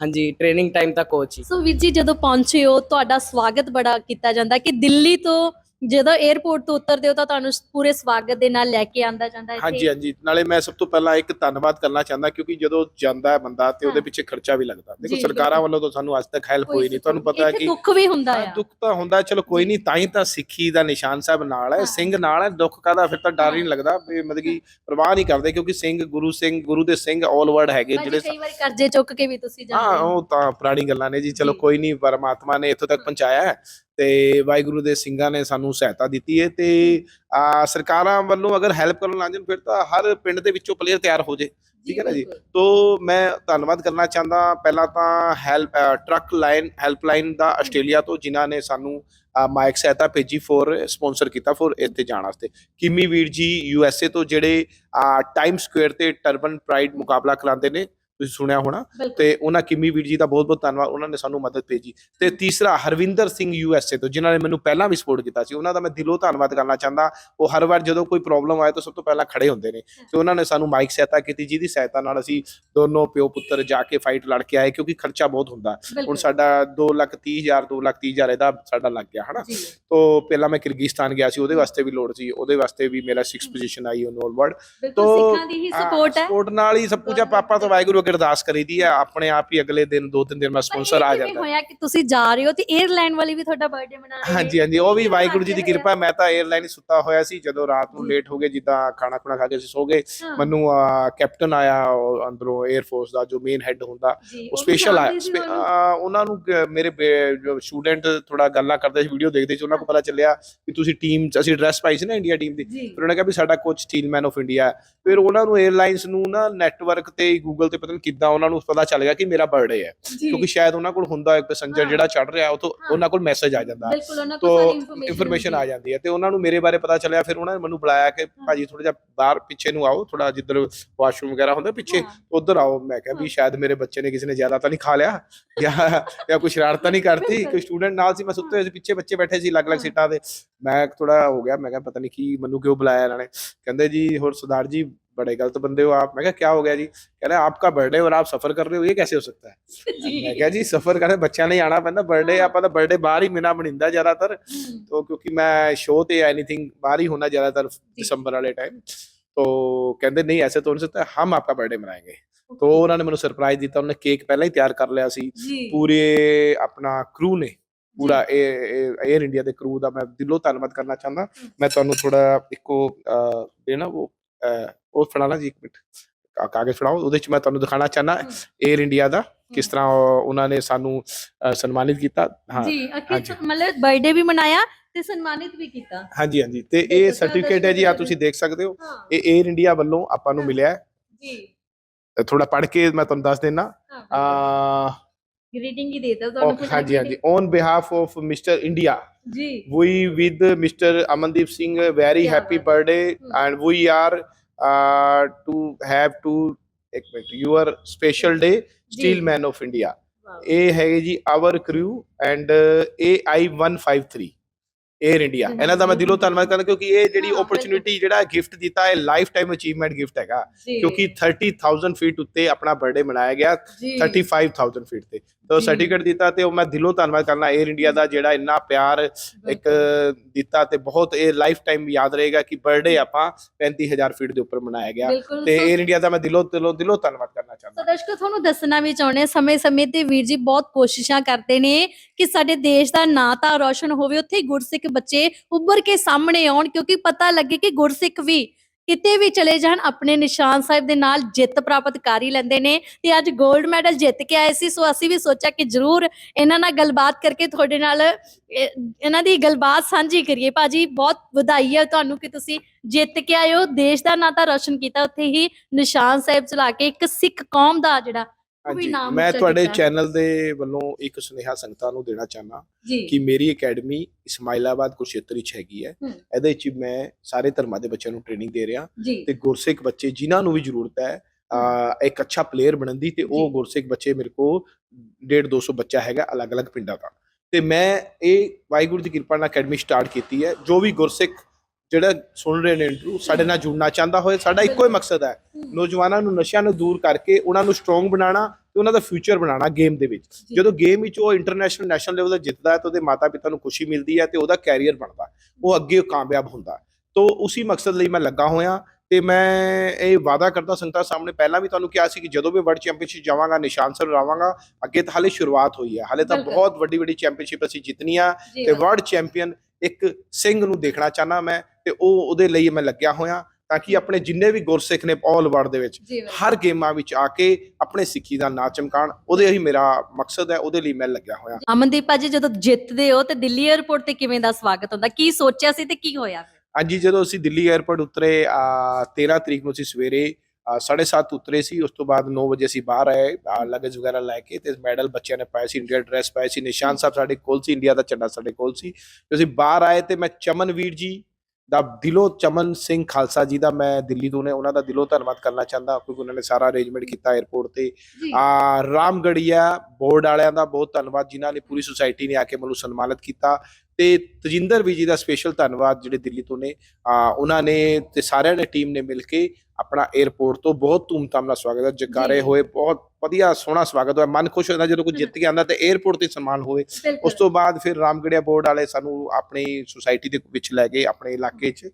ਹਾਂਜੀ ਟ੍ਰੇਨਿੰਗ ਟਾਈਮ ਤਾਂ ਕੋਚ ਹੀ। ਸੋ ਵੀਰ ਜੀ ਜਦੋਂ ਪਹੁੰਚੇ ਹੋ ਤੁਹਾਡਾ ਸਵਾਗਤ ਬੜਾ ਕੀਤਾ ਜਾਂਦਾ ਕਿ ਦਿੱਲੀ ਤੋਂ ਜਦੋਂ 에ਅਰਪੋਰਟ ਤੋਂ ਉਤਰਦੇ ਹੋ ਤਾਂ ਤੁਹਾਨੂੰ ਪੂਰੇ ਸਵਾਗਤ ਦੇ ਨਾਲ ਲੈ ਕੇ ਆਂਦਾ ਜਾਂਦਾ ਇੱਥੇ? ਹਾਂਜੀ ਹਾਂਜੀ। ਨਾਲੇ ਮੈਂ ਸਭ ਤੋਂ ਪਹਿਲਾਂ ਇੱਕ ਧੰਨਵਾਦ ਕਰਨਾ ਚਾਹੁੰਦਾ ਕਿਉਂਕਿ ਜਦੋਂ ਜਾਂਦਾ ਹੈ ਬੰਦਾ ਤੇ ਉਹਦੇ। ਪਿੱਛੇ ਖਰਚਾ ਵੀ ਲੱਗਦਾ। ਦੇਖੋ ਸਰਕਾਰਾਂ। ਵੱਲੋਂ ਤਾਂ ਸਾਨੂੰ ਅੱਜ ਤੱਕ ਹੈਲਪ ਹੋਈ ਨਹੀਂ। ਤੁਹਾਨੂੰ ਪਤਾ ਹੈ ਕਿ ਦੁੱਖ ਵੀ ਹੁੰਦਾ ਹਾਂ, ਆ। ਦੁੱਖ ਤਾਂ ਹੁੰਦਾ ਚਲੋ ਕੋਈ ਨਹੀਂ ਤਾਂ ਹੀ ਤਾਂ ਸਿੱਖੀ ਦਾ ਨਿਸ਼ਾਨ ਸਾਹਿਬ ਨਾਲ ਹੈ। ਸਿੰਘ ਨਾਲ ਹੈ ਦੁੱਖ ਕਾਦਾ ਫਿਰ ਤਾਂ ਡਰ ਹੀ ਨਹੀਂ ਲੱਗਦਾ। ਮਤਲਬ ਕਿ ਪਰਵਾਹ ਨਹੀਂ ਕਰਦੇ ਕਿਉਂਕਿ ਸਿੰਘ ਗੁਰੂ ਸਿੰਘ ਗੁਰੂ ਦੇ ਸਿੰਘ ਆਲ ਵਰਡ ਹੈਗੇ ਜਿਹੜੇ ਕਈ ਵਾਰੀ ਕਰਜ਼ੇ ਚੁੱਕ ਕੇ ਵੀ ਤੁਸੀਂ ਜਾਂਦੇ ਹੋ ਉਹ ਤਾਂ ਪੁਰਾਣੀ ਗੱਲਾਂ ਨੇ ਜੀ। ਚਲੋ। ਕੋਈ ਨਹੀਂ ਪਰਮਾਤਮਾ ਨੇ ਇੱਥੋਂ ਤੱਕ ਪਹੁੰਚਾਇਆ ਹੈ। ਤੇ ਵਾਹਿਗੁਰੂ ਦੇ ਸਿੰਘਾਂ ਨੇ ਸਾਨੂੰ ਸਹਾਇਤਾ ਦਿੱਤੀ ਹੈ ਤੇ ਆ, ਸਰਕਾਰਾਂ ਵੱਲੋਂ ਅਗਰ ਹੈਲਪ ਕਰਨ ਲੱਗ ਜਾਣ ਫਿਰ ਤਾਂ ਹਰ ਪਿੰਡ ਦੇ ਵਿੱਚੋਂ ਪਲੇਅਰ ਤਿਆਰ ਹੋ ਜੇ। ਠੀਕ ਹੈ ਨਾ ਜੀ। ਤੋ ਮੈਂ ਧੰਨਵਾਦ ਕਰਨਾ ਚਾਹੁੰਦਾ ਪਹਿਲਾਂ ਤਾਂ ਹੈਲਪ ਟਰੱਕ ਲਾਈਨ ਹੈਲਪਲਾਈਨ ਦਾ ਆਸਟ੍ਰੇਲੀਆ ਤੋਂ ਜਿਨ੍ਹਾਂ ਨੇ ਸਾਨੂੰ ਮਾਈਕ ਸਹਾਇਤਾ ਭੇਜੀ ਫੋਰ ਸਪਾਂਸਰ ਕੀਤਾ ਫੋਰ ਇੱਥੇ ਜਾਣ ਵਾਸਤੇ। ਕਿਮੀ ਵੀਰ ਜੀ ਯੂ ਐਸ ਏ ਤੋਂ ਜਿਹੜੇ ਟਾਈਮ ਸਕੁਅਰ ਤੇ ਟਰਬਨ ਪ੍ਰਾਈਡ ਮੁਕਾਬਲਾ ਕਰਾਉਂਦੇ ਨੇ ਤੁਸੀਂ ਸੁਣਿਆ ਹੋਣਾ। ਤੇ ਉਹਨਾਂ ਕਿਮੀ ਵੀਰ ਜੀ ਦਾ ਬਹੁਤ ਬਹੁਤ ਧੰਨਵਾਦ ਉਹਨਾਂ ਨੇ ਸਾਨੂੰ ਮਦਦ ਭੇਜੀ। ਤੇ ਤੀਸਰਾ Harvinder Singh U S A ਤੋਂ ਜਿਨ੍ਹਾਂ ਨੇ ਮੈਨੂੰ ਪਹਿਲਾਂ ਵੀ ਸਪੋਰਟ ਕੀਤਾ ਸੀ। ਉਹਨਾਂ ਦਾ ਮੈਂ ਦਿਲੋਂ ਧੰਨਵਾਦ ਕਰਨਾ ਚਾਹੁੰਦਾ। ਉਹ ਹਰ ਵਾਰ ਜਦੋਂ ਕੋਈ ਪ੍ਰੋਬਲਮ ਆਏ ਤਾਂ ਸਭ ਤੋਂ ਪਹਿਲਾਂ ਖੜੇ ਹੁੰਦੇ ਨੇ। ਤੇ ਉਹਨਾਂ ਨੇ ਸਾਨੂੰ ਮਾਈਕ ਸਹਾਇਤਾ ਕੀਤੀ ਜਿਹਦੀ ਸਹਾਇਤਾ ਨਾਲ ਅਸੀਂ ਦੋਨੋਂ ਪਿਓ ਪੁੱਤਰ ਜਾ ਕੇ ਫਾਈਟ ਲੜ ਕੇ ਆਏ ਕਿਉਂਕਿ ਖਰਚਾ ਬਹੁਤ ਹੁੰਦਾ। ਹੁਣ। ਸਾਡਾ 2 ਲੱਖ 30 ਹਜ਼ਾਰ 2 ਲੱਖ 30 ਹਜ਼ਾਰ ਇਹਦਾ ਸਾਡਾ ਲੱਗ ਗਿਆ ਹਨਾ? ਤੋਂ ਪਹਿਲਾਂ ਮੈਂ ਕਿਰਗਿਸਤਾਨ ਗਿਆ ਸੀ ਉਹਦੇ ਵਾਸਤੇ ਵੀ ਲੋੜ ਸੀ। ਉਹਦੇ ਵਾਸਤੇ ਵੀ ਮੇਰਾ 6 ਪੋਜੀਸ਼ਨ ਆਈ ਉਹਨ ਆਲ ਵਰਲਡ ਤੋ, ਸਿੱਖਾਂ ਦੀ ਹੀ ਸਪੋਰਟ ਹੈ। ਸਪੋਰਟ ਨਾਲ ਹੀ ਸਭ ਕੁਝ ਆ। ਪਾਪਾ ਤੋਂ ਵਾਹਿਗੁਰੂ ਅੱਗੇ ਅਰਦਾਸ ਕਰੀਦੀ ਆ ਆਪਣੇ ਆਪ ਹੀ ਅਗਲੇ ਦਿਨ ਦੋ ਤਿੰਨ ਦਿਨ ਮੈਂ ਸਪਾਂਸਰ ਆ ਜਾਂਦਾ। ਹੋਇਆ ਕਿ ਤੁਸੀਂ ਜਾ ਰਹੇ ਹੋ ਤੇ 에ਅਰਲਾਈਨ ਵਾਲੀ ਵੀ ਤੁਹਾਡਾ ਬਰਥਡੇ ਮਨਾ ਰਹੀ ਹਾਂਜੀ ਹਾਂਜੀ ਉਹ ਵੀ ਵਾਹਿਗੁਰੂ ਜੀ ਦੀ ਕਿਰਪਾ ਮੈਂ ਤਾਂ 에ਅਰਲਾਈਨ ਹੀ ਸੁੱਤਾ ਹੋਇਆ ਸੀ ਜਦੋਂ ਰਾਤ ਨੂੰ ਲੇਟ ਹੋ ਗਏ ਜਿੱਦਾਂ ਖਾਣਾ ਖੁਣਾ ਖਾ ਕੇ ਅਸੀਂ ਸੋ ਗਏ। ਮੈਨੂੰ ਕੈਪਟਨ ਆਇਆ ਅੰਦਰੋਂ 에ਅਰ ਦਾ ਜੋ ਮੇਨ ਹੈੱਡ ਹੁੰਦਾ ਉਹ ਸਪੈਸ਼ਲ ਆਇਆ ਉਹਨਾਂ? ਨੂੰ ਮੇਰੇ ਜੋ ਸਟੂਡੈਂਟ ਥੋੜਾ ਗੱਲਾਂ ਕਰਦੇ ਸੀ ਵੀਡੀਓ ਦੇਖਦੇ ਸੀ ਉਹਨਾਂ ਨੂੰ ਪਤਾ ਚੱਲਿਆ ਕਿ ਤੁਸੀਂ ਟੀਮ ਅਸੀਂ ਡਰੈਸ ਪਾਈ ਸੀ ਨਾ ਇੰਡੀਆ ਟੀਮ ਦੀ। ਫਿਰ ਉਹਨਾਂ ਨੇ ਕਿਹਾ ਵੀ ਸਾਡਾ ਕੋਚ ਸਟੀਲਮੈਨ ਆਫ ਇੰਡੀਆ ਫਿਰ ਉਹਨਾਂ ਨੂੰ 에ਅਰਲਾਈਨਸ ਨੂੰ ਨਾ ਨੈਟਵਰਕ ਤੇ ਗੂਗਲ ਤੇ ਪਤਾ ਕਿੱਦਾਂ ਉਹਨਾਂ ਨੂੰ ਪਤਾ ਚੱਲ ਗਿਆ ਕਿ ਮੇਰਾ ਬਰਥਡੇ ਹੈ। ਕਿਉਂਕਿ ਸ਼ਾਇਦ ਉਹਨਾਂ ਕੋਲ ਹੁੰਦਾ ਇੱਕ ਪੈਸੰਜਰ ਜਿਹੜਾ ਚੜ ਰਿਹਾ ਉਹ ਤੋਂ ਉਹਨਾਂ ਕੋਲ ਮੈਸੇਜ ਆ ਜਾਂਦਾ। ਤੋਂ ਇਨਫੋਰਮੇਸ਼ਨ ਆ ਜਾਂਦੀ ਹੈ। ਤੇ ਉਹਨਾਂ ਨੂੰ ਮੇਰੇ ਬਾਰੇ ਪਤਾ ਚੱਲਿਆ ਫਿਰ ਉਹਨਾਂ ਨੇ ਮੈਨੂੰ ਬੁਲਾਇਆ ਕਿ ਭਾਜੀ ਥੋੜਾ ਜਿਹਾ ਬਾਹਰ ਪਿੱਛੇ ਨੂੰ ਆਓ ਥੋੜਾ ਜਿੱਧਰ ਵਾਸ਼ਰੂਮ ਵਗੈਰਾ ਹੁੰਦਾ ਪਿੱਛੇ ਉਧਰ ਆਓ। ਮੈਂ ਕਿਹਾ ਵੀ ਸ਼ਾਇਦ ਮੇਰੇ ਬੱਚੇ ਨੇ ਕਿਸੇ ਨੇ ਜ਼ਿਆਦਾ ਤਾਂ ਨਹੀਂ ਖਾ ਲਿਆ ਜਾਂ ਜਾਂ ਕੋਈ ਸ਼ਰਾਰਤਾਂ ਨਹੀਂ ਕਰਤੀ ਕੋਈ ਸਟੂਡੈਂਟ ਨਾਲ ਸੀ ਮੈਂ ਸੁੱਤੇ ਹੋਏ ਸੀ ਪਿੱਛੇ ਬੱਚੇ ਬੈਠੇ ਸੀ ਅਲੱਗ-ਅਲੱਗ ਸੀਟਾਂ ਤੇ। ਮੈਂ ਥੋੜਾ ਹੋ ਗਿਆ ਮੈਂ ਕਿਹਾ ਪਤਾ ਨਹੀਂ ਕੀ ਮੈਨੂੰ ਕਿਉਂ ਬੁਲਾਇਆ ਇਹਨਾਂ ਨੇ। ਕਹਿੰਦੇ ਜੀ ਹੋਰ ਸਰਦਾਰ ਜੀ ਬੜੇ ਗ਼ਲਤ ਬੰਦੇ ਹੋ ਆਪ ਮੈਂ ਕਿਹਾ क्या हो गया जी? कह रहे आपका बर्थडे और आप सफर कर रहे हो ये कैसे हो सकता है? मैं क्या जी सफर कर ਬੱਚਿਆਂ ਲਈ ਆਣਾ ਪੈਂਦਾ ਬਰਥਡੇ ਆਪਾਂ ਦਾ ਬਰਥਡੇ ਬਾਹਰ ਹੀ ਮਨਾ ਮਨਿੰਦਾ ਜ਼ਿਆਦਾਤਰ ਤੋਂ ਕਿਉਂਕਿ ਮੈਂ ਸ਼ੋਅ ਤੇ ਐਨੀਥਿੰਗ ਬਾਹਰ ਹੀ ਹੋਣਾ ਜ਼ਿਆਦਾਤਰ ਦਸੰਬਰ ਵਾਲੇ ਟਾਈਮ ਤੋ ਕਹਿੰਦੇ ਨਹੀਂ ਐਸੇ ਤੋਂ ਨਹੀਂ ਸਕਦਾ ਹਮ ਆਪਕਾ ਬਰਥਡੇ ਮਨਾਏਗੇ ਤੋ ਉਹਨਾਂ ਨੇ ਮੈਨੂੰ ਸਰਪ੍ਰਾਈਜ਼ ਦਿੱਤਾ ਉਹਨੇ ਕੇਕ ਪਹਿਲਾਂ ਹੀ ਤਿਆਰ ਕਰ ਲਿਆ ਸੀ ਪੂਰੇ ਆਪਣਾ ਕਰੂ ਨੇ ਪੂਰਾ 에ਅਰ ਇੰਡੀਆ ਦੇ ਕਰੂ ਦਾ ਮੈਂ ਦਿਲੋਂ ਧੰਨਵਾਦ ਕਰਨਾ ਚਾਹੁੰਦਾ ਮੈਂ ਤੁਹਾਨੂੰ ਥੋੜਾ ਇੱਕੋ ਦੇਣਾ ਉਹ ਉਹ ਫੜਾਣਾ ਜੀ ਇੱਕ ਮਿੰਟ। ਕਾਗਜ਼ ਫੜਾਓ ਉਹਦੇ ਚ ਮੈਂ ਤੁਹਾਨੂੰ ਦਿਖਾਣਾ ਚਾਹਨਾ। 에ਅਰ ਇੰਡੀਆ ਦਾ ਕਿਸ ਤਰ੍ਹਾਂ ਉਹ- ਉਹਨਾਂ ਨੇ ਸਾਨੂੰ ਸਨਮਾਨਿਤ ਕੀਤਾ। ਹਾਂ ਜੀ। ਮਤਲਬ ਬਰਥਡੇ ਵੀ ਮਨਾਇਆ ਤੇ ਸਨਮਾਨਿਤ ਵੀ ਕੀਤਾ। ਹਾਂਜੀ ਹਾਂਜੀ। ਤੇ ਇਹ ਸਾਰਾ ਸਰਟੀਫਿਕੇਟ ਹੈ ਜੀ ਆ ਤੁਸੀਂ ਦੇਖ ਸਕਦੇ ਹੋ। ਇਹ 에ਅਰ ਇੰਡੀਆ ਵੱਲੋਂ ਆਪਾਂ ਨੂੰ ਮਿਲਿਆ ਹੈ। ਜੀ। ਥੋੜਾ ਪੜ੍ਹ ਕੇ ਮੈਂ ਤੁਹਾਨੂੰ ਦੱਸ ਦੇਣਾ ਆ ਗ੍ਰੀਟਿੰਗ ਹੀ ਦੇਤਾ ਤੁਹਾਨੂੰ ਕੁਝ ਹਾਂਜੀ ਹਾਂਜੀ। On behalf of mister India ji. we with Mr. Amandeep Singh a very Yeah, happy man. birthday Hmm. and we are uh, to have to ਇੱਕ minute your special day steel man of India ਇਹ ਹੈਗੇ ਜੀ our crew and AI 153 air India ਇਹਨਾਂ ਦਾ ਮੈਂ ਦਿਲੋਂ ਧੰਨਵਾਦ ਕਰਦਾ ਕਿਉਂਕਿ ਇਹ ਜਿਹੜੀ ਓਪਰਚ्युनिटी ਜਿਹੜਾ ਗਿਫਟ ਦਿੱਤਾ ਹੈ ਲਾਈਫ ਟਾਈਮ ਅਚੀਵਮੈਂਟ ਗਿਫਟ ਹੈਗਾ ਕਿਉਂਕਿ 30000 ਫੀਟ ਉੱਤੇ ਆਪਣਾ ਬਰਥਡੇ ਮਨਾਇਆ ਗਿਆ 35000 ਫੀਟ ਤੇ। ਤਾਂ ਸਰਟੀਫਿਕੇਟ ਦਿੱਤਾ ਤੇ ਉਹ ਮੈਂ ਦਿਲੋਂ ਧੰਨਵਾਦ ਕਰਨਾ 에ਅਰ ਇੰਡੀਆ ਦਾ ਜਿਹੜਾ ਇੰਨਾ ਪਿਆਰ ਇੱਕ ਦਿੱਤਾ ਤੇ ਬਹੁਤ ਇਹ ਲਾਈਫ ਟਾਈਮ ਯਾਦ ਰਹੇਗਾ ਕਿ ਬਰਥਡੇ ਆਪਾਂ 35000 ਫੀਟ ਦੇ ਉੱਪਰ ਮਨਾਇਆ ਗਿਆ। ਤੇ 에ਅਰ ਇੰਡੀਆ ਦਾ ਮੈਂ ਦਿਲੋਂ ਦਿਲੋਂ ਦਿਲੋਂ ਧੰਨਵਾਦ ਸੋ ਦਰਸ਼ਕੋ, ਤੁਹਾਨੂੰ ਦੱਸਣਾ ਵੀ ਚਾਹੁੰਦੇ ਸਮੇਂ-ਸਮੇਂ ਤੇ ਵੀਰ ਜੀ ਬਹੁਤ ਕੋਸ਼ਿਸ਼ਾਂ ਕਰਦੇ ਨੇ ਕਿ ਸਾਡੇ ਦੇਸ਼ ਦਾ ਨਾਂ ਤਾਂ ਰੌਸ਼ਨ ਹੋਵੇ, ਉੱਥੇ ਹੀ ਗੁਰਸਿੱਖ ਬੱਚੇ ਉੱਭਰ ਕੇ ਸਾਹਮਣੇ ਆਉਣ, ਕਿਉਂਕਿ ਪਤਾ ਲੱਗੇ ਕਿ ਗੁਰਸਿੱਖ ਵੀ ਕਿਤੇ ਵੀ ਚਲੇ ਜਾਣ, ਆਪਣੇ ਨਿਸ਼ਾਨ ਸਾਹਿਬ ਦੇ ਨਾਲ ਜਿੱਤ ਪ੍ਰਾਪਤ ਕਰ ਹੀ ਲੈਂਦੇ ਨੇ ਤੇ ਅੱਜ 골ਡ ਮੈਡਲ ਜਿੱਤ ਕੇ ਆਏ ਸੀ। ਸੋ ਅਸੀਂ ਵੀ ਸੋਚਿਆ ਕਿ ਜ਼ਰੂਰ ਇਹਨਾਂ ਨਾਲ ਗੱਲਬਾਤ ਕਰਕੇ ਤੁਹਾਡੇ ਨਾਲ ਇਹਨਾਂ ਦੀ ਗੱਲਬਾਤ ਸਾਂਝੀ ਕਰੀਏ। ਭਾਜੀ, ਬਹੁਤ ਵਧਾਈ ਹੈ ਤੁਹਾਨੂੰ ਕਿ ਤੁਸੀਂ ਜਿੱਤ ਕੇ ਆਏ ਹੋ। ਦੇਸ਼ ਦਾ ਨਾਂ ਤਾਂ ਰੌਸ਼ਨ ਕੀਤਾ। ਉੱਥੇ ਹੀ ਨਿਸ਼ਾਨ ਸਾਹਿਬ ਚਲਾ ਕੇ ਇੱਕ ਸਿੱਖ ਕੌਮ ਦਾ ਜਿਹੜਾ ਉਹ ਵੀ ਹਾਂਜੀ ਨਾਮ ਮੈਂ ਤੁਹਾਡੇ। ਚੈਨਲ ਦੇ ਵੱਲੋਂ ਇੱਕ ਸੁਨੇਹਾ ਸੰਗਤਾਂ ਨੂੰ ਦੇਣਾ ਚਾਹਨਾ ਕਿ ਮੇਰੀ ਅਕੈਡਮੀ ਇਸਮਾਇਲਾਬਾਦ ਕੁਰਸ਼ੇਤਰ ਵਿੱਚ ਹੈਗੀ ਹੈ। ਇਹਦੇ ਵਿੱਚ ਮੈਂ ਸਾਰੇ ਧਰਮਾਂ ਦੇ ਬੱਚਿਆਂ ਨੂੰ ਟ੍ਰੇਨਿੰਗ ਦੇ ਰਿਹਾ ਤੇ ਗੁਰਸਿੱਖ ਬੱਚੇ ਜਿਨ੍ਹਾਂ ਨੂੰ ਵੀ ਜ਼ਰੂਰਤ ਹੈ ਇੱਕ ਅੱਛਾ ਪਲੇਅਰ ਬਣਨ ਦੀ ਤੇ ਉਹ। ਗੁਰਸਿੱਖ ਬੱਚੇ ਮੇਰੇ ਕੋ 1.5 200 ਬੱਚਾ ਹੈਗਾ ਅਲੱਗ-ਅਲੱਗ ਪਿੰਡਾਂ ਦਾ ਤੇ ਮੈਂ ਇਹ ਵਾਹਿਗੁਰੂ ਦੀ ਕਿਰਪਾ ਨਾਲ ਅਕੈਡਮੀ ਸਟਾਰਟ ਕੀਤੀ ਹੈ ਜੋ ਵੀ ਗੁਰਸਿੱਖ ਜਿਹੜਾ ਸੁਣ ਰਹੇ ਨੇ ਇੰਟਰਵਿਊ ਸਾਡੇ ਨਾਲ ਜੁੜਨਾ ਚਾਹੁੰਦਾ ਹੋਏ ਸਾਡਾ ਇੱਕੋ ਹੀ ਮਕਸਦ ਹੈ ਨੌਜਵਾਨਾਂ ਨੂੰ ਨਸ਼ਿਆਂ ਨੂੰ ਦੂਰ ਕਰਕੇ ਉਹਨਾਂ ਨੂੰ ਸਟਰੋਂਗ ਬਣਾਉਣਾ ਤੇ ਉਹਨਾਂ ਦਾ ਫਿਊਚਰ ਬਣਾਉਣਾ ਗੇਮ ਦੇ ਵਿੱਚ। ਜਦੋਂ ਗੇਮ ਵਿੱਚ ਉਹ ਇੰਟਰਨੈਸ਼ਨਲ ਨੈਸ਼ਨਲ ਲੈਵਲ ਤੇ ਜਿੱਤਦਾ ਹੈ ਤਾਂ ਉਹਦੇ ਮਾਤਾ-ਪਿਤਾ ਨੂੰ ਖੁਸ਼ੀ ਮਿਲਦੀ ਹੈ ਤੇ ਉਹਦਾ ਕੈਰੀਅਰ ਬਣਦਾ। ਉਹ ਅੱਗੇ ਕਾਮਯਾਬ ਹੁੰਦਾ। ਤੋ ਉਸੇ ਮਕਸਦ ਲਈ ਮੈਂ ਲੱਗਾ ਹੋਇਆ ਤੇ ਮੈਂ ਇਹ ਵਾਅਦਾ ਕਰਦਾ ਸੰਗਤਾਂ ਸਾਹਮਣੇ ਪਹਿਲਾਂ ਵੀ ਤੁਹਾਨੂੰ ਕਿਹਾ ਸੀ ਕਿ ਜਦੋਂ ਵੀ ਵਰਲਡ ਚੈਂਪੀਅਨਸ਼ਿਪ ਜਾਵਾਂਗਾ ਨਿਸ਼ਾਨ ਸਰ ਲਾਵਾਂਗਾ ਅੱਗੇ ਤਾਂ ਹਾਲੇ ਸ਼ੁਰੂਆਤ ਹੋਈ ਹੈ ਹਾਲੇ ਤਾਂ। ਬਹੁਤ ਵੱਡੀ ਵੱਡੀ ਚੈਂਪੀਅਨਸ਼ਿਪ ਅਸੀਂ ਜਿੱਤਣੀਆਂ ਜੀ ਤੇ ਵਰਲਡ ਚੈਂਪੀਅਨ ਇੱਕ ਸਿੰਘ ਨੂੰ ਦੇਖਣਾ ਚਾਹਨਾ ਮੈਂ ਤੇ ਉਹ ਉਹਦੇ ਲਈ ਮੈਂ ਲੱਗਿਆ ਹੋਇਆ ਤਾਂ ਕਿ ਆਪਣੇ ਜਿੰਨੇ ਵੀ ਗੁਰਸਿੱਖ ਨੇ ਆਲ ਵਰਲਡ ਦੇ ਵਿੱਚ ਜੀ ਹਰ ਗੇਮਾਂ ਵਿੱਚ ਆ ਕੇ ਆਪਣੇ ਸਿੱਖੀ ਦਾ ਨਾਂ ਚਮਕਾਣ ਉਹਦੇ ਹੀ ਮੇਰਾ ਮਕਸਦ ਹੈ ਉਹਦੇ ਲਈ ਮੈਂ ਲੱਗਿਆ ਹੋਇਆ। ਅਮਨਦੀਪ ਭਾਜੀ ਜਦੋਂ ਜਿੱਤਦੇ ਹੋ ਤੇ ਦਿੱਲੀ 에ਅਰਪੋਰਟ ਤੇ ਕਿਵੇਂ ਦਾ ਸਵਾਗਤ ਹੁੰਦਾ? ਕੀ ਸੋਚਿਆ ਸੀ ਤੇ ਕੀ ਹੋਇਆ? ਫਿਰ ਹਾਂਜੀ ਜਦੋਂ ਅਸੀਂ ਦਿੱਲੀ 에ਅਰਪੋਰਟ ਉਤਰੇ ਅਹ 13 ਤਰੀਕ ਨੂੰ ਅਸੀਂ ਸਵੇਰੇ 7:30 ਉਤਰੇ ਸੀ ਉਸ ਤੋਂ ਬਾਅਦ 9 ਵਜੇ ਅਸੀਂ ਬਾਹਰ ਆਏ ਲਗੇਜ ਵਗੈਰਾ ਲੈ ਕੇ ਤੇ ਮੈਡਲ ਬੱਚਿਆਂ ਨੇ ਪਾਏ ਸੀ ਇੰਡੀਆ ਡਰੈਸ ਪਾਏ ਸੀ ਨਿਸ਼ਾਨ ਸਾਹਿਬ ਸਾਡੇ ਕੋਲ ਸੀ ਇੰਡੀਆ ਦਾ ਝੰਡਾ ਸਾਡੇ ਕੋਲ ਸੀ। ਤੇ ਅਸੀਂ ਬਾਹਰ ਆਏ ਤੇ ਮੈਂ ਚਮਨਵੀਰ ਜੀ ਦਾ ਦਿਲੋਂ ਚਮਨ ਸਿੰਘ ਖਾਲਸਾ ਜੀ ਦਾ ਮੈਂ ਦਿੱਲੀ ਤੋਂ ਨੇ ਉਹਨਾਂ ਦਾ ਦਿਲੋਂ ਧੰਨਵਾਦ ਕਰਨਾ ਚਾਹੁੰਦਾ ਕਿਉਂਕਿ ਉਹਨਾਂ ਨੇ ਸਾਰਾ ਅਰੇਂਜਮੈਂਟ ਕੀਤਾ 에ਅਰਪੋਰਟ ਤੇ। ਜੀ। ਆ ਰਾਮਗੜੀਆ ਬੋਰਡ ਵਾਲਿਆਂ ਦਾ ਬਹੁਤ ਧੰਨਵਾਦ ਜਿਨ੍ਹਾਂ ਨੇ ਪੂਰੀ ਸੁਸਾਇਟੀ ਨੇ ਆ ਕੇ ਮੈਨੂੰ ਸਨਮਾਨਿਤ ਕੀਤਾ। ਤੇ ਤਜਿੰਦਰ ਵੀ ਜੀ ਦਾ ਸਪੈਸ਼ਲ ਧੰਨਵਾਦ ਜਿਹੜੇ ਦਿੱਲੀ ਤੋਂ ਨੇ। ਆ ਉਹਨਾਂ ਨੇ ਤੇ ਸਾਰਿਆਂ ਨੇ ਟੀਮ ਨੇ ਮਿਲ ਕੇ ਆਪਣਾ 에ਅਰਪੋਰਟ ਤੋਂ ਬਹੁਤ ਧੂਮਧਾਮ ਨਾਲ ਸਵਾਗਤ ਹੈ ਜਕਾਰੇ। ਹੋਏ ਬਹੁਤ ਵਧੀਆ ਸੋਹਣਾ ਸਵਾਗਤ ਹੋਇਆ। ਮਨ ਖੁਸ਼ ਹੋ ਜਾਂਦਾ ਕੋਈ ਜਿੱਤ ਕੇ ਆਉਂਦਾ ਤੇ 에ਅਰਪੋਰਟ ਤੇ ਸਨਮਾਨ ਹੋਵੇ। ਉਸ ਤੋਂ ਬਾਅਦ ਫਿਰ ਰਾਮਗੜੀਆ ਬੋਰਡ ਵਾਲੇ ਸਾਨੂੰ ਆਪਣੀ ਸੁਸਾਇਟੀ ਦੇ ਵਿੱਚ ਲੈ ਗਏ ਆਪਣੇ ਇਲਾਕੇ 'ਚ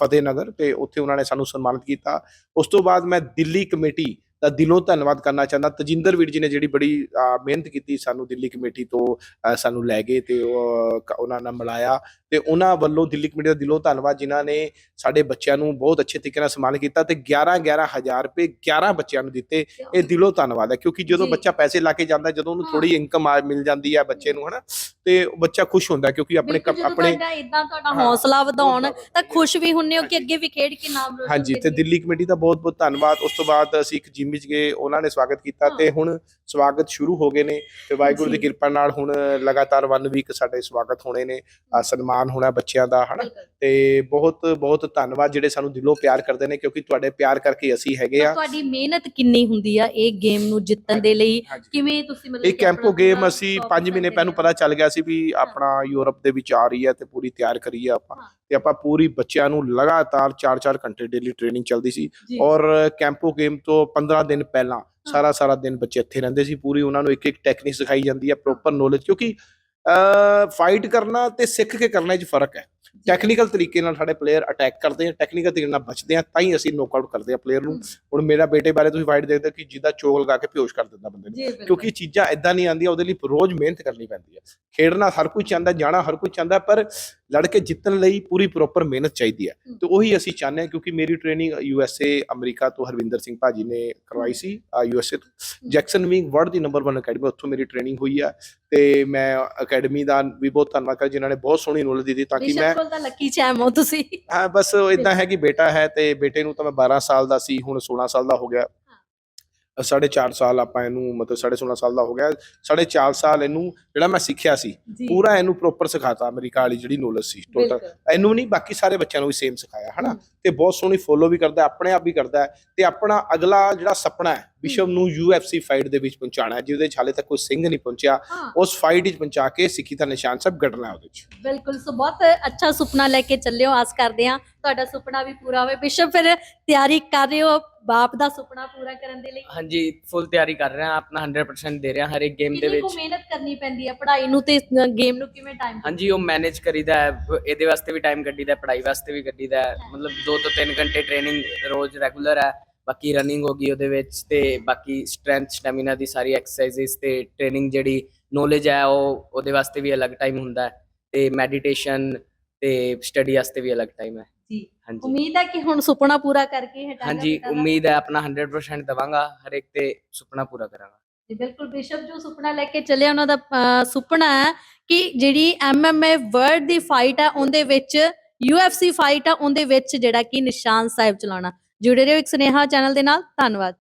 ਫਤਿਹਨਗਰ ਤੇ ਉੱਥੇ ਉਹਨਾਂ ਨੇ ਸਾਨੂੰ ਸਨਮਾਨਿਤ ਕੀਤਾ। ਉਸ ਤੋਂ ਬਾਅਦ ਮੈਂ ਦਿੱਲੀ ਕਮੇਟੀ ਦਾ ਦਿਲੋਂ ਧੰਨਵਾਦ ਕਰਨਾ ਚਾਹੁੰਦਾ। ਤਜਿੰਦਰ ਵੀਰ ਜੀ ਨੇ ਜਿਹੜੀ ਬੜੀ ਆ, ਮਿਹਨਤ ਕੀਤੀ ਸਾਨੂੰ ਦਿੱਲੀ ਕਮੇਟੀ ਤੋਂ ਆ, ਸਾਨੂੰ ਲੈ ਗਏ ਤੇ ਉਹ, ਉਹਨਾਂ ਨਾਲ ਮਿਲਾਇਆ। ਤੇ ਉਹਨਾਂ ਵੱਲੋਂ ਦਿੱਲੀ ਕਮੇਟੀ ਦਾ ਦਿਲੋਂ ਧੰਨਵਾਦ ਜਿਨ੍ਹਾਂ ਨੇ ਸਾਡੇ ਬੱਚਿਆਂ ਨੂੰ ਬਹੁਤ ਅੱਛੇ ਤਰੀਕੇ ਨਾਲ ਸਨਮਾਨਿਤ ਕੀਤਾ ਤੇ 11 11000 ਰੁਪਏ 11 ਬੱਚਿਆਂ ਨੂੰ ਦਿੱਤੇ ਇਹ ਦਿਲੋਂ ਧੰਨਵਾਦ ਹੈ ਕਿਉਂਕਿ ਜਦੋਂ। ਬੱਚਾ ਪੈਸੇ ਲਾ ਕੇ ਜਾਂਦਾ ਜਦੋਂ ਉਹਨੂੰ। ਥੋੜੀ ਇਨਕਮ ਮਿਲ ਜਾਂਦੀ ਹੈ ਬੱਚੇ ਨੂੰ ਹਨਾ ਤੇ ਬੱਚਾ ਖੁਸ਼ ਹੁੰਦਾ ਕਿਉਂਕਿ ਆਪਣੇ ਆਪਣੇ ਇਦਾਂ ਤੁਹਾਡਾ ਹੌਸਲਾ ਵਧਾਉਣ ਤਾਂ ਖੁਸ਼ ਵੀ ਹੁੰਨੇ ਹੋ ਕਿ। ਅੱਗੇ ਵੀ ਖੇਡ ਕੇ ਨਾਮ ਰੋਸ਼ਨ ਹਾਂਜੀ ਤੇ। ਦਿੱਲੀ ਕਮੇਟੀ ਦਾ ਬਹੁਤ ਬਹੁਤ ਧੰਨਵਾਦ ਉਸ ਤੋਂ ਬਾਅਦ ਅਸੀਂ ਇੱਕ ਜਿਮ ਵਿੱਚ ਗਏ ਉਹਨਾਂ ਨੇ ਸਵਾਗਤ ਕੀਤਾ। ਤੇ ਹੁਣ ਸਵਾਗਤ ਸ਼ੁਰੂ ਹੋ ਗਏ ਨੇ ਤੇ ਵਾਹਿਗੁਰੂ ਦੀ। ਕਿਰਪਾ ਨਾਲ ਹੁਣ ਲਗਾਤਾਰ ਵਨ ਵੀਕ ਸਾਡੇ ਸਵਾਗਤ ਹੋਣੇ ਨੇ ਅ, ਸਨਮਾਨ ਹੋਣਾ ਬੱਚਿਆਂ ਦਾ ਹਨਾ। ਤੇ ਬਹੁਤ ਬਹੁਤ ਧੰਨਵਾਦ ਜਿਹੜੇ ਸਾਨੂੰ ਦਿਲੋਂ ਪਿਆਰ ਕਰਦੇ ਨੇ ਕਿਉਂਕਿ ਤੁਹਾਡੇ ਪਿਆਰ ਕਰਕੇ ਅਸੀਂ ਹੈਗੇ ਆ ਤੁਹਾਡੀ ਮਿਹਨਤ ਕਿੰਨੀ ਹੁੰਦੀ ਆ ਇਹ ਗੇਮ ਨੂੰ ਜਿੱਤਣ ਦੇ ਲਈ। ਕਿਵੇਂ ਤੁਸੀਂ ਮਤਲਬ ਇਹ ਕੈਂਪੋ ਗੇਮ ਅਸੀਂ focus 5 ਮਹੀਨੇ ਪਹਿਲਾਂ? ਪਤਾ ਚੱਲ ਗਿਆ ਸੀ ਵੀ ਆਪਣਾ ਯੂਰਪ ਦੇ ਵਿੱਚ ਆ ਰਹੀ ਹੈ ਤੇ ਪੂਰੀ ਤਿਆਰ ਕਰੀ ਹੈ ਆਪਾਂ। ਤੇ ਆਪਾਂ ਪੂਰੀ ਬੱਚਿਆਂ ਨੂੰ ਲਗਾਤਾਰ 4-4 ਘੰਟੇ ਡੇਲੀ ਟ੍ਰੇਨਿੰਗ ਚੱਲਦੀ ਸੀ। ਔਰ ਕੈਂਪੋ ਗੇਮ ਤੋਂ 15 ਦਿਨ ਪਹਿਲਾਂ ਸਾਰਾ ਸਾਰਾ ਦਿਨ ਬੱਚੇ ਇੱਥੇ ਰਹਿੰਦੇ ਸੀ ਪੂਰੀ ਉਹਨਾਂ ਨੂੰ ਇੱਕ ਇੱਕ ਟੈਕਨੀਕ ਸਿਖਾਈ ਜਾਂਦੀ ਹੈ ਪ੍ਰੋਪਰ ਨੋਲੇਜ ਕਿਉਂਕਿ ਫਾਈਟ ਕਰਨਾ ਤੇ ਸਿੱਖ ਕੇ ਕਰਨਾ 'ਚ ਫ਼ਰਕ ਹੈ ਟੈਕਨੀਕਲ ਤਰੀਕੇ ਨਾਲ ਸਾਡੇ ਪਲੇਅਰ ਅਟੈਕ ਕਰਦੇ ਆ ਟੈਕਨੀਕਲ ਤਰੀਕੇ ਨਾਲ ਬਚਦੇ ਆ ਤਾਂ ਹੀ ਅਸੀਂ ਨੋਕ ਆਊਟ ਕਰਦੇ ਆ ਪਲੇਅਰ ਨੂੰ। ਹੁਣ ਮੇਰਾ ਬੇਟੇ ਬਾਰੇ ਤੁਸੀਂ ਫਾਈਟ ਦੇਖਦੇ ਕਿ ਜਿੱਦਾਂ ਚੋਕ ਲਗਾ ਕੇ ਬੇਹੋਸ਼ ਕਰ ਦਿੰਦਾ ਬੰਦੇ ਨੂੰ। ਕਿਉਂਕਿ ਚੀਜ਼ਾਂ ਇਦਾਂ ਨਹੀਂ ਆਉਂਦੀਆਂ ਉਹਦੇ ਲਈ ਰੋਜ਼ ਮਿਹਨਤ ਕਰਨੀ ਪੈਂਦੀ ਹੈ ਖੇਡਣਾ ਹਰ ਕੋਈ ਚਾਹੁੰਦਾ ਜਾਣਾ ਹਰ ਕੋਈ ਚਾਹੁੰਦਾ ਪਰ ਲੜ ਕੇ ਜਿੱਤਣ ਲਈ ਪੂਰੀ ਪ੍ਰੋਪਰ ਮਿਹਨਤ ਚਾਹੀਦੀ ਹੈ। ਤੇ ਉਹੀ ਅਸੀਂ ਚਾਹੁੰਦੇ ਹਾਂ ਕਿਉਂਕਿ ਮੇਰੀ training U S A America ਤੋਂ ਹਰਵਿੰਦਰ ਸਿੰਘ ਭਾਜੀ ਨੇ ਕਰਵਾਈ ਸੀ U S A Jackson wing world the number 1 academy ਉੱਥੋਂ ਮੇਰੀ ਟ੍ਰੇਨਿੰਗ ਹੋਈ ਹੈ ਤੇ ਮੈਂ ਅਕੈਡਮੀ ਦਾ ਵੀ ਬਹੁਤ ਧੰਨਵਾਦ ਕਰ ਜਿਨ੍ਹਾਂ ਨੇ ਬਹੁਤ ਸੋਹਣੀ ਨੌਲੇਜ ਦਿੱਤੀ ਤਾਂ ਕਿ ਮੈਂ ਕੋਲ ਤਾਂ ਲੱਕੀ ਚੈਮ ਹੋ ਤੁਸੀਂ। ਹਾਂ ਬਸ ਇਦਾਂ ਹੈ ਕਿ ਬੇਟਾ ਹੈ ਤੇ ਬੇਟੇ ਨੂੰ ਤਾਂ ਮੈਂ 12 ਸਾਲ ਦਾ ਸੀ ਹੁਣ 16 ਸਾਲ ਦਾ ਹੋ ਗਿਆ। ਸਾਢੇ ਚਾਰ ਸਾਲ ਆਪਾਂ ਇਹਨੂੰ ਮਤਲਬ ਸਾਢੇ 16 ਸਾਲ ਦਾ ਹੋ ਗਿਆ। ਸਾਢੇ ਚਾਰ ਸਾਲ ਇਹਨੂੰ ਜਿਹੜਾ ਮੈਂ ਸਿੱਖਿਆ ਸੀ ਪੂਰਾ ਇਹਨੂੰ ਪ੍ਰੋਪਰ ਸਿਖਾਤਾ ਅਮਰੀਕਾ ਵਾਲੀ ਜਿਹੜੀ ਨੌਲੇਜ ਸੀ ਟੋਟਲ। ਇਹਨੂੰ ਨਹੀਂ ਬਾਕੀ ਸਾਰੇ ਬੱਚਿਆਂ ਨੂੰ ਵੀ ਸੇਮ ਸਿਖਾਇਆ ਹਨਾ। ਤੇ ਬਹੁਤ ਸੋਹਣੀ ਫੋਲੋ ਵੀ ਕਰਦਾ ਆਪਣੇ ਆਪ ਵੀ ਕਰਦਾ ਤੇ ਆਪਣਾ ਅਗਲਾ ਜਿਹੜਾ ਸੁਪਨਾ ਹੈ ਵਿਸ਼ਵ ਨੂੰ UFC ਫਾਈਟ ਦੇ ਵਿੱਚ ਪਹੁੰਚਾਉਣਾ ਹੈ ਜਿਹਦੇ ਹਾਲੇ ਤੱਕ ਕੋਈ ਸਿੰਘ ਨਹੀਂ ਪਹੁੰਚਿਆ। ਉਸ ਫਾਈਟ ਵਿੱਚ ਪਹੁੰਚਾ ਕੇ ਸਿੱਖੀ ਦਾ ਨਿਸ਼ਾਨ ਸਭ ਗੱਡਣਾ ਉਹਦੇ 'ਚ। ਬਿਲਕੁਲ ਸੋ ਬਹੁਤ ਅੱਛਾ ਸੁਪਨਾ ਲੈ ਕੇ ਚੱਲਿਓ ਆਸ ਕਰਦੇ ਹਾਂ ਤੁਹਾਡਾ ਸੁਪਨਾ ਵੀ ਪੂਰਾ ਹੋਵੇ। ਬਿਸ਼ਪ ਫਿਰ ਤਿਆਰੀ ਕਰ ਰਹੇ ਹੋ ਬਾਪ ਦਾ ਸੁਪਨਾ ਪੂਰਾ ਕਰਨ ਦੇ ਲਈ? ਹਾਂਜੀ ਫੁੱਲ ਤਿਆਰੀ ਕਰ ਰਹੇ ਹਾਂ ਆਪਣਾ 100% ਦੇ ਰਹੇ ਹਾਂ ਹਰ ਇੱਕ ਗੇਮ ਦੇ ਕਿੰਨੀ ਕੁ ਵਿੱਚ। ਮਿਹਨਤ ਕਰਨੀ ਪੈਂਦੀ ਹੈ ਪੜ੍ਹਾਈ ਨੂੰ ਤੇ ਗੇਮ ਨੂੰ ਕਿਵੇਂ ਟਾਈਮ ਹਾਂਜੀ ਉਹ ਮੈਨੇਜ ਕਰੀਦਾ ਹੈ ਇਹਦੇ ਵਾਸਤੇ ਵੀ ਟਾਈਮ ਕੱਢੀਦਾ ਹੈ, ਪੜ੍ਹਾਈ ਵਾਸਤੇ ਵੀ ਕੱਢੀਦਾ ਹੈ। ਮਤਲਬ 2 ਤੋਂ 3 ਘੰਟੇ ਟ੍ਰੇਨਿੰਗ ਰੋਜ਼ ਰੈਗੂਲਰ ਹੈ ਬਾਕੀ ਰਨਿੰਗ ਹੋ ਗਈ ਉਹਦੇ ਵਿੱਚ ਤੇ ਬਾਕੀ ਸਟਰੈਂਥ ਸਟੈਮਿਨਾ ਦੀ ਸਾਰੀ ਐਕਸਰਸਾਈਜ਼ਸ ਤੇ ਟ੍ਰੇਨਿੰਗ ਜਿਹੜੀ ਨੋਲੇਜ ਹੈ ਉਹ ਉਹਦੇ ਵਾਸਤੇ ਵੀ ਅਲੱਗ ਟਾਈਮ ਹੁੰਦਾ ਹੈ ਤੇ ਮੈਡੀਟੇਸ਼ਨ ਤੇ ਸਟੱਡੀ ਵਾਸਤੇ ਵੀ ਅਲੱਗ ਟਾਈਮ ਹੈ। ਜੀ। ਉਮੀਦ ਹੈ ਕਿ ਹੁਣ ਸੁਪਨਾ ਪੂਰਾ ਕਰਕੇ ਹਟਾਂਗਾ ਹਾਂਜੀ। ਉਮੀਦ ਹੈ ਆਪਣਾ 100% ਦਵਾਂਗਾ ਹਰ ਇੱਕ ਤੇ ਸੁਪਨਾ ਪੂਰਾ ਕਰਾਂਗਾ। ਜੀ, ਬਿਲਕੁਲ ਬਿਸ਼ਪ ਜੋ ਸੁਪਨਾ ਲੈ ਕੇ ਚੱਲੇ ਉਹਨਾਂ ਦਾ ਸੁਪਨਾ ਹੈ ਕਿ ਜਿਹੜੀ ਐਮਐਮਏ ਵਰਲਡ ਦੀ ਫਾਈਟ ਹੈ ਉਹਦੇ ਵਿੱਚ ਯੂਐਫਸੀ ਫਾਈਟ ਹੈ ਉਹਦੇ ਵਿੱਚ ਜਿਹੜਾ ਕਿ ਨਿਸ਼ਾਨ ਸਾਹਿਬ ਚਲਾਉਣਾ। ਜੁੜੇ ਰਹੋ ਇੱਕ ਸੁਨੇਹਾ ਚੈਨਲ ਦੇ ਨਾਲ ਧੰਨਵਾਦ।